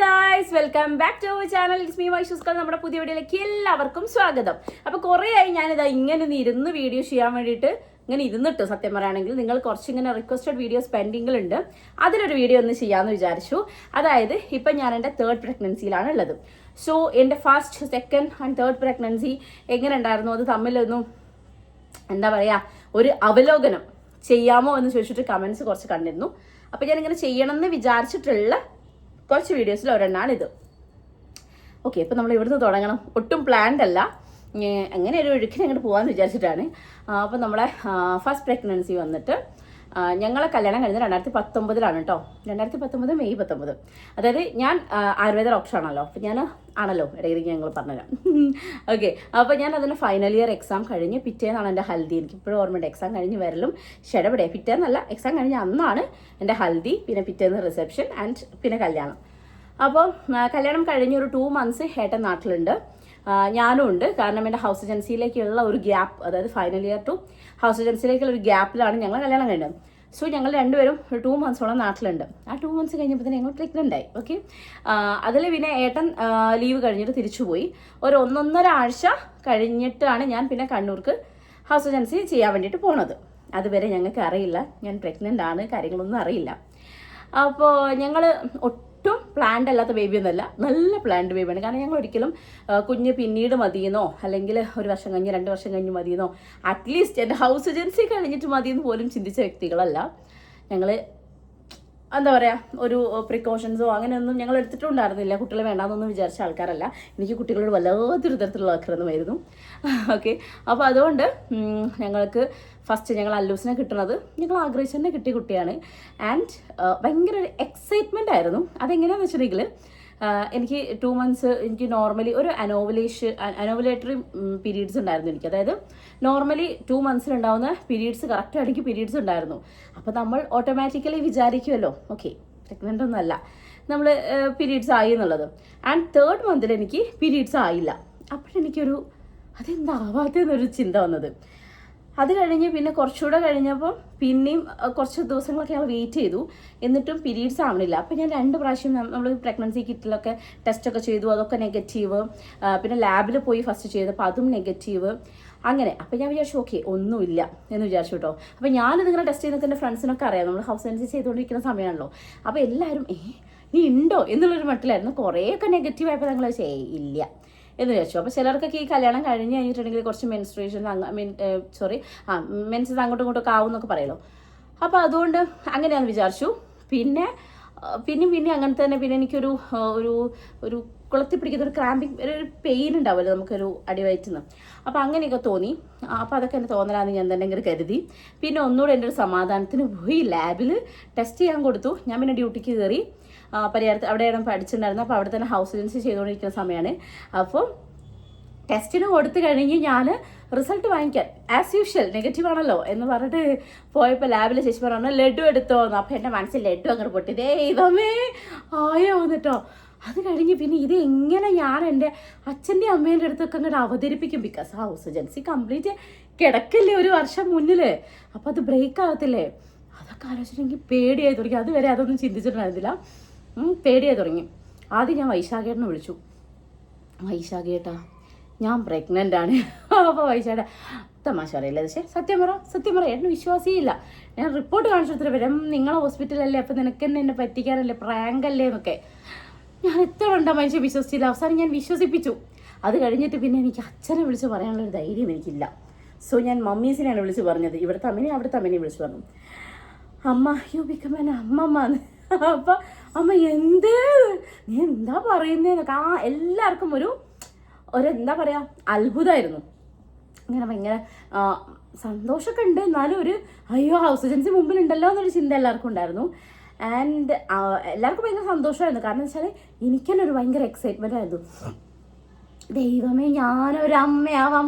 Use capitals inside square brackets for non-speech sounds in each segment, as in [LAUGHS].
Guys welcome back to our channel it's me വൈഷുസ്കൾ നമ്മുടെ പുതിയ വീഡിയോയിലേക്ക് എല്ലാവർക്കും സ്വാഗതം. അപ്പോൾ കുറേ ആയി ഞാനിതാ ഇങ്ങനെ ഇരുന്ന് വീഡിയോ ചെയ്യാൻ വേണ്ടിയിട്ട് ഇങ്ങനെ ഇരുന്നിട്ട് സത്യം പറയുകയാണെങ്കിൽ നിങ്ങൾ കുറച്ച് ഇങ്ങനെ റിക്വസ്റ്റഡ് വീഡിയോസ് പെൻഡിങ്ങിലുണ്ട് അതിലൊരു വീഡിയോ ഒന്ന് ചെയ്യാമെന്ന് വിചാരിച്ചു. അതായത് ഇപ്പം ഞാൻ എന്റെ തേർഡ് പ്രഗ്നൻസിയിലാണ് ഉള്ളത്. സോ എന്റെ first second and third pregnancy എങ്ങനെ ഉണ്ടായിരുന്നു? അത് തമ്മിലൊന്നും എന്താ പറയുക ഒരു അവലോകനം ചെയ്യാമോ എന്ന് ചോദിച്ചിട്ട് കമൻസ് കുറച്ച് കണ്ടിരുന്നു. അപ്പോൾ ഞാനിങ്ങനെ ചെയ്യണമെന്ന് വിചാരിച്ചിട്ടുള്ള കുറച്ച് വീഡിയോസിൽ ഒരെണ്ണമാണ് ഇത്. ഓക്കെ ഇപ്പം നമ്മൾ ഇവിടുന്ന് തുടങ്ങണം. ഒട്ടും പ്ലാൻഡ് അല്ല. അങ്ങനെ ഒരു ഒഴുക്കിന് അങ്ങോട്ട് പോകാമെന്ന് വിചാരിച്ചിട്ടാണ്. അപ്പം നമ്മളെ ഫസ്റ്റ് പ്രഗ്നൻസി വന്നിട്ട് ഞങ്ങളെ കല്യാണം കഴിഞ്ഞത് രണ്ടായിരത്തി പത്തൊമ്പതിലാണ് കേട്ടോ രണ്ടായിരത്തി പത്തൊമ്പത് മെയ് പത്തൊമ്പത്. അതായത് ഞാൻ ആയുർവേദ ഡോക്ടർ ആണല്ലോ. അപ്പം ഞാൻ ആണല്ലോ ഇടയ്ക്ക് ഞങ്ങൾ പറഞ്ഞുതരാം. ഓക്കെ അപ്പോൾ ഞാൻ അതിന്റെ ഫൈനൽ ഇയർ എക്സാം കഴിഞ്ഞ് പിറ്റേന്നാണ് എന്റെ ഹൽദി. എനിക്ക് ഇപ്പോഴും ഓർമ്മയുണ്ട് എക്സാം കഴിഞ്ഞ് വരലും ഷെടപടെ പിറ്റേന്നല്ല എക്സാം കഴിഞ്ഞ് അന്നാണ് എന്റെ ഹൽദി പിന്നെ പിറ്റേന്ന് റിസപ്ഷൻ ആൻഡ് പിന്നെ കല്യാണം. അപ്പോൾ കല്യാണം കഴിഞ്ഞ് ഒരു ടു മന്ത്സ് ഹേട്ടൻ നാട്ടിലുണ്ട്. ഞാനും ഉണ്ട്. കാരണം എന്റെ ഹൗസ് ഏജൻസിയിലേക്കുള്ള ഒരു ഗ്യാപ്പ് അതായത് ഫൈനൽ ഇയർ ടു ഹൗസ് ഏജൻസിയിലേക്കുള്ള ഒരു ഗ്യാപ്പിലാണ് ഞങ്ങൾ കല്യാണം കഴിഞ്ഞത്. സോ ഞങ്ങൾ രണ്ടുപേരും ഒരു ടു മന്ത്സോളം നാട്ടിലുണ്ട്. ആ ടു മന്ത്സ് കഴിഞ്ഞപ്പോൾ ഞങ്ങൾ പ്രഗ്നന്റ് ആയി ഓക്കെ അതിൽ പിന്നെ ഏട്ടൻ ലീവ് കഴിഞ്ഞിട്ട് തിരിച്ചു പോയി. ഒരു ഒന്നൊന്നര ആഴ്ച കഴിഞ്ഞിട്ടാണ് ഞാൻ പിന്നെ കണ്ണൂർക്ക് ഹൗസ് ഏജൻസി ചെയ്യാൻ വേണ്ടിയിട്ട് പോണത്. അതുവരെ ഞങ്ങൾക്ക് അറിയില്ല ഞാൻ പ്രഗ്നന്റ് ആണ് കാര്യങ്ങളൊന്നും അറിയില്ല. അപ്പോൾ ഞങ്ങൾ പ്ലാൻഡ് അല്ലാത്ത ബേബി ഒന്നല്ല നല്ല പ്ലാൻഡ് ബേബിയാണ് കാരണം ഞങ്ങൾ ഒരിക്കലും കുഞ്ഞ് പിന്നീട് മതിയെന്നോ അല്ലെങ്കിൽ ഒരു വർഷം കഴിഞ്ഞ് രണ്ട് വർഷം കഴിഞ്ഞ് മതിയെന്നോ അറ്റ്ലീസ്റ്റ് എന്റെ ഹൗസ് ഏജൻസി കഴിഞ്ഞിട്ട് മതിയെന്ന് പോലും ചിന്തിച്ച വ്യക്തികളല്ല. ഞങ്ങൾ എന്താ പറയുക ഒരു പ്രിക്കോഷൻസോ അങ്ങനെയൊന്നും ഞങ്ങൾ എടുത്തിട്ടുണ്ടായിരുന്നില്ല. കുട്ടികളെ വേണ്ടാന്നൊന്നും വിചാരിച്ച ആൾക്കാരല്ല. എനിക്ക് കുട്ടികളോട് വല്ലാത്തൊരു തരത്തിലുള്ള ആക്രമണമായിരുന്നു ഓക്കെ [LAUGHS] അപ്പോൾ അതുകൊണ്ട് ഞങ്ങൾക്ക് ഫസ്റ്റ് ഞങ്ങൾ അല്ലൂസിനെ കിട്ടുന്നത് ഞങ്ങൾ ആഗ്രഹിച്ചു തന്നെ കിട്ടിയ കുട്ടിയാണ്. ആൻഡ് ഭയങ്കര ഒരു എക്സൈറ്റ്മെന്റ് ആയിരുന്നു. അതെങ്ങനെയാണെന്ന് വെച്ചിട്ടുണ്ടെങ്കിൽ എനിക്ക് ടു മന്ത്സ് എനിക്ക് നോർമലി ഒരു അനോവലേഷൻ അനോവലേറ്ററി പീരീഡ്സ് ഉണ്ടായിരുന്നു എനിക്ക്. അതായത് നോർമലി ടു മന്ത്സിൽ ഉണ്ടാവുന്ന പീരീഡ്സ് കറക്റ്റ് എനിക്ക് പീരീഡ്സ് ഉണ്ടായിരുന്നു. അപ്പോൾ നമ്മൾ ഓട്ടോമാറ്റിക്കലി വിചാരിക്കുമല്ലോ ഓക്കെ പ്രഗ്നന്റ് ഒന്നല്ല നമ്മൾ പീരീഡ്സ് ആയി എന്നുള്ളത്. ആൻഡ് തേർഡ് മന്തിൽ എനിക്ക് പീരീഡ്സ് ആയില്ല. അപ്പോഴെനിക്കൊരു അതെന്താവാത്തെന്നൊരു ചിന്ത വന്നത്. അത് കഴിഞ്ഞ് പിന്നെ കുറച്ചുകൂടെ കഴിഞ്ഞപ്പം പിന്നെയും കുറച്ച് ദിവസങ്ങളൊക്കെ ഞങ്ങൾ വെയിറ്റ് ചെയ്തു. എന്നിട്ടും പീരീഡ്സ് ആവണില്ല. അപ്പോൾ ഞാൻ രണ്ട് പ്രാവശ്യം നമ്മൾ പ്രഗ്നൻസി കിറ്റിലൊക്കെ ടെസ്റ്റൊക്കെ ചെയ്തു. അതൊക്കെ നെഗറ്റീവ് പിന്നെ ലാബിൽ പോയി ഫസ്റ്റ് ചെയ്തപ്പോൾ അതും നെഗറ്റീവ് അങ്ങനെ. അപ്പം ഞാൻ വിചാരിച്ചു ഓക്കെ ഒന്നുമില്ല എന്ന് വിചാരിച്ചു കേട്ടോ ഞാൻ ഞാനിതിങ്ങനെ ടെസ്റ്റ് ചെയ്തൊക്കെ എന്റെ ഫ്രണ്ട്സിനൊക്കെ അറിയാം. നമ്മൾ ഹൗസ് സെൻസി ചെയ്തുകൊണ്ടിരിക്കുന്ന സമയമാണല്ലോ അപ്പോൾ എല്ലാവരും ഏ നീ ഉണ്ടോ? എന്നുള്ളൊരു മട്ടിലായിരുന്നു. കുറേയൊക്കെ നെഗറ്റീവ് ആയപ്പോൾ ഞങ്ങൾ വിചാരിച്ചു ഇല്ല. എന്ന് വിചാരിച്ചു. അപ്പോൾ ചിലർക്കൊക്കെ ഈ കല്യാണം കഴിഞ്ഞ് കഴിഞ്ഞിട്ടുണ്ടെങ്കിൽ കുറച്ച് മെൻസ്ട്രേഷൻ മീൻ സോറി ആ മെൻസസ് അങ്ങോട്ടും ഇങ്ങോട്ടും ഒക്കെ ആവും എന്നൊക്കെ പറയല്ലോ അപ്പോൾ അതുകൊണ്ട് അങ്ങനെയാന്ന് വിചാരിച്ചു. പിന്നെ പിന്നെ പിന്നെയും പിന്നെ അങ്ങനെ തന്നെ. പിന്നെ എനിക്കൊരു ഒരു ഒരു കുളത്തി പിടിക്കുന്ന ഒരു ക്രാമ്പിങ് ഒരു പെയിൻ ഉണ്ടാവുമല്ലോ നമുക്കൊരു അടിവയറ്റുന്ന. അപ്പോൾ അങ്ങനെയൊക്കെ തോന്നി. അപ്പോൾ അതൊക്കെ എന്നെ തോന്നലാന്ന് ഞാൻ തന്നെ ഇങ്ങനെ കരുതി. പിന്നെ ഒന്നുകൂടെ എന്റെ ഒരു സമാധാനത്തിന് പോയി ലാബിൽ ടെസ്റ്റ് ചെയ്യാൻ കൊടുത്തു. ഞാൻ പിന്നെ ഡ്യൂട്ടിക്ക് കയറി. പരിഹാരത്ത് അവിടെയാണ് പഠിച്ചിട്ടുണ്ടായിരുന്നത്. അപ്പോൾ അവിടെ തന്നെ ഹൗസ് ഏജൻസി ചെയ്തുകൊണ്ടിരിക്കുന്ന സമയമാണ്. അപ്പോൾ ടെസ്റ്റിന് കൊടുത്തു കഴിഞ്ഞ് ഞാൻ റിസൾട്ട് വാങ്ങിക്കാൻ ആസ് യൂഷ്വൽ നെഗറ്റീവ് ആണല്ലോ എന്ന് പറഞ്ഞിട്ട് പോയപ്പോൾ ലാബിൽ ചേച്ചി പറഞ്ഞു ലഡു എടുത്തോന്ന് അപ്പോൾ എന്റെ മനസ്സിൽ ലഡു അങ്ങോട്ട് പൊട്ടി. ദേ ഇതമേ ആയോ? എന്നിട്ടോ അത് കഴിഞ്ഞ് പിന്നെ ഇത് എങ്ങനെ ഞാൻ എന്റെ അച്ഛന്റെ അമ്മേന്റെ അടുത്തൊക്കെ അങ്ങോട്ട് അവതരിപ്പിക്കും? ബിക്കോസ് ഹൗസ് ഏജൻസി കംപ്ലീറ്റ് കിടക്കില്ലേ ഒരു വർഷം മുന്നിൽ അപ്പോൾ അത് ബ്രേക്ക് ആകത്തില്ലേ? അതൊക്കെ ആലോചിച്ചിട്ടെങ്കിൽ പേടിയായി തുടങ്ങി. അതുവരെ അതൊന്നും ചിന്തിച്ചിട്ടുണ്ടായിരുന്നില്ല. പേടിയായി തുടങ്ങി. ആദ്യം ഞാൻ വൈശാഖേട്ടനെ വിളിച്ചു. വൈശാഖേട്ടാ ഞാൻ പ്രഗ്നന്റ് ആണ്. [LAUGHS] അപ്പോൾ വൈശാഖ തമാശ പറയില്ല പക്ഷേ സത്യം പറ സത്യം പറ എന്നെ വിശ്വാസിയില്ല. ഞാൻ റിപ്പോർട്ട് കാണിച്ചു കൊടുത്തിട്ട് വരാം. നിങ്ങളെ ഹോസ്പിറ്റലല്ലേ അപ്പം നിനക്ക് തന്നെ എന്നെ പറ്റിക്കാനല്ലേ? പ്രാങ്ക് അല്ലേ എന്നൊക്കെ. ഞാൻ എത്ര കണ്ട മനുഷ്യൻ വിശ്വസിച്ചില്ല. അവസാനം ഞാൻ വിശ്വസിപ്പിച്ചു. അത് കഴിഞ്ഞിട്ട് പിന്നെ എനിക്ക് അച്ഛനെ വിളിച്ച് പറയാനുള്ള ഒരു ധൈര്യം എനിക്കില്ല. സോ ഞാൻ മമ്മീസിനെയാണ് വിളിച്ച് പറഞ്ഞത്. ഇവിടുത്തെ അമ്മനെ അവിടുത്തെ അമ്മനെ വിളിച്ച് പറഞ്ഞു. അമ്മ യു ബിക്കം അമ്മമ്മ [LAUGHS] അപ്പൊ അമ്മ എന്ത് നീ എന്താ പറയുന്നതെന്നൊക്കെ ആ എല്ലാവർക്കും ഒരു ഒരു എന്താ പറയാ അത്ഭുതമായിരുന്നു ഇങ്ങനെ ഭയങ്കര സന്തോഷമൊക്കെ ഉണ്ട്. എന്നാലും ഒരു അയ്യോ ഹൗസ് ഏജൻസി മുമ്പിലുണ്ടല്ലോ എന്നൊരു ചിന്ത എല്ലാവർക്കും ഉണ്ടായിരുന്നു. ആൻഡ് എല്ലാവർക്കും ഭയങ്കര സന്തോഷമായിരുന്നു. കാരണം വെച്ചാൽ എനിക്ക് തന്നെ ഒരു ഭയങ്കര എക്സൈറ്റ്മെന്റ് ആയിരുന്നു. ദൈവമേ ഞാനൊരു അമ്മയാവാൻ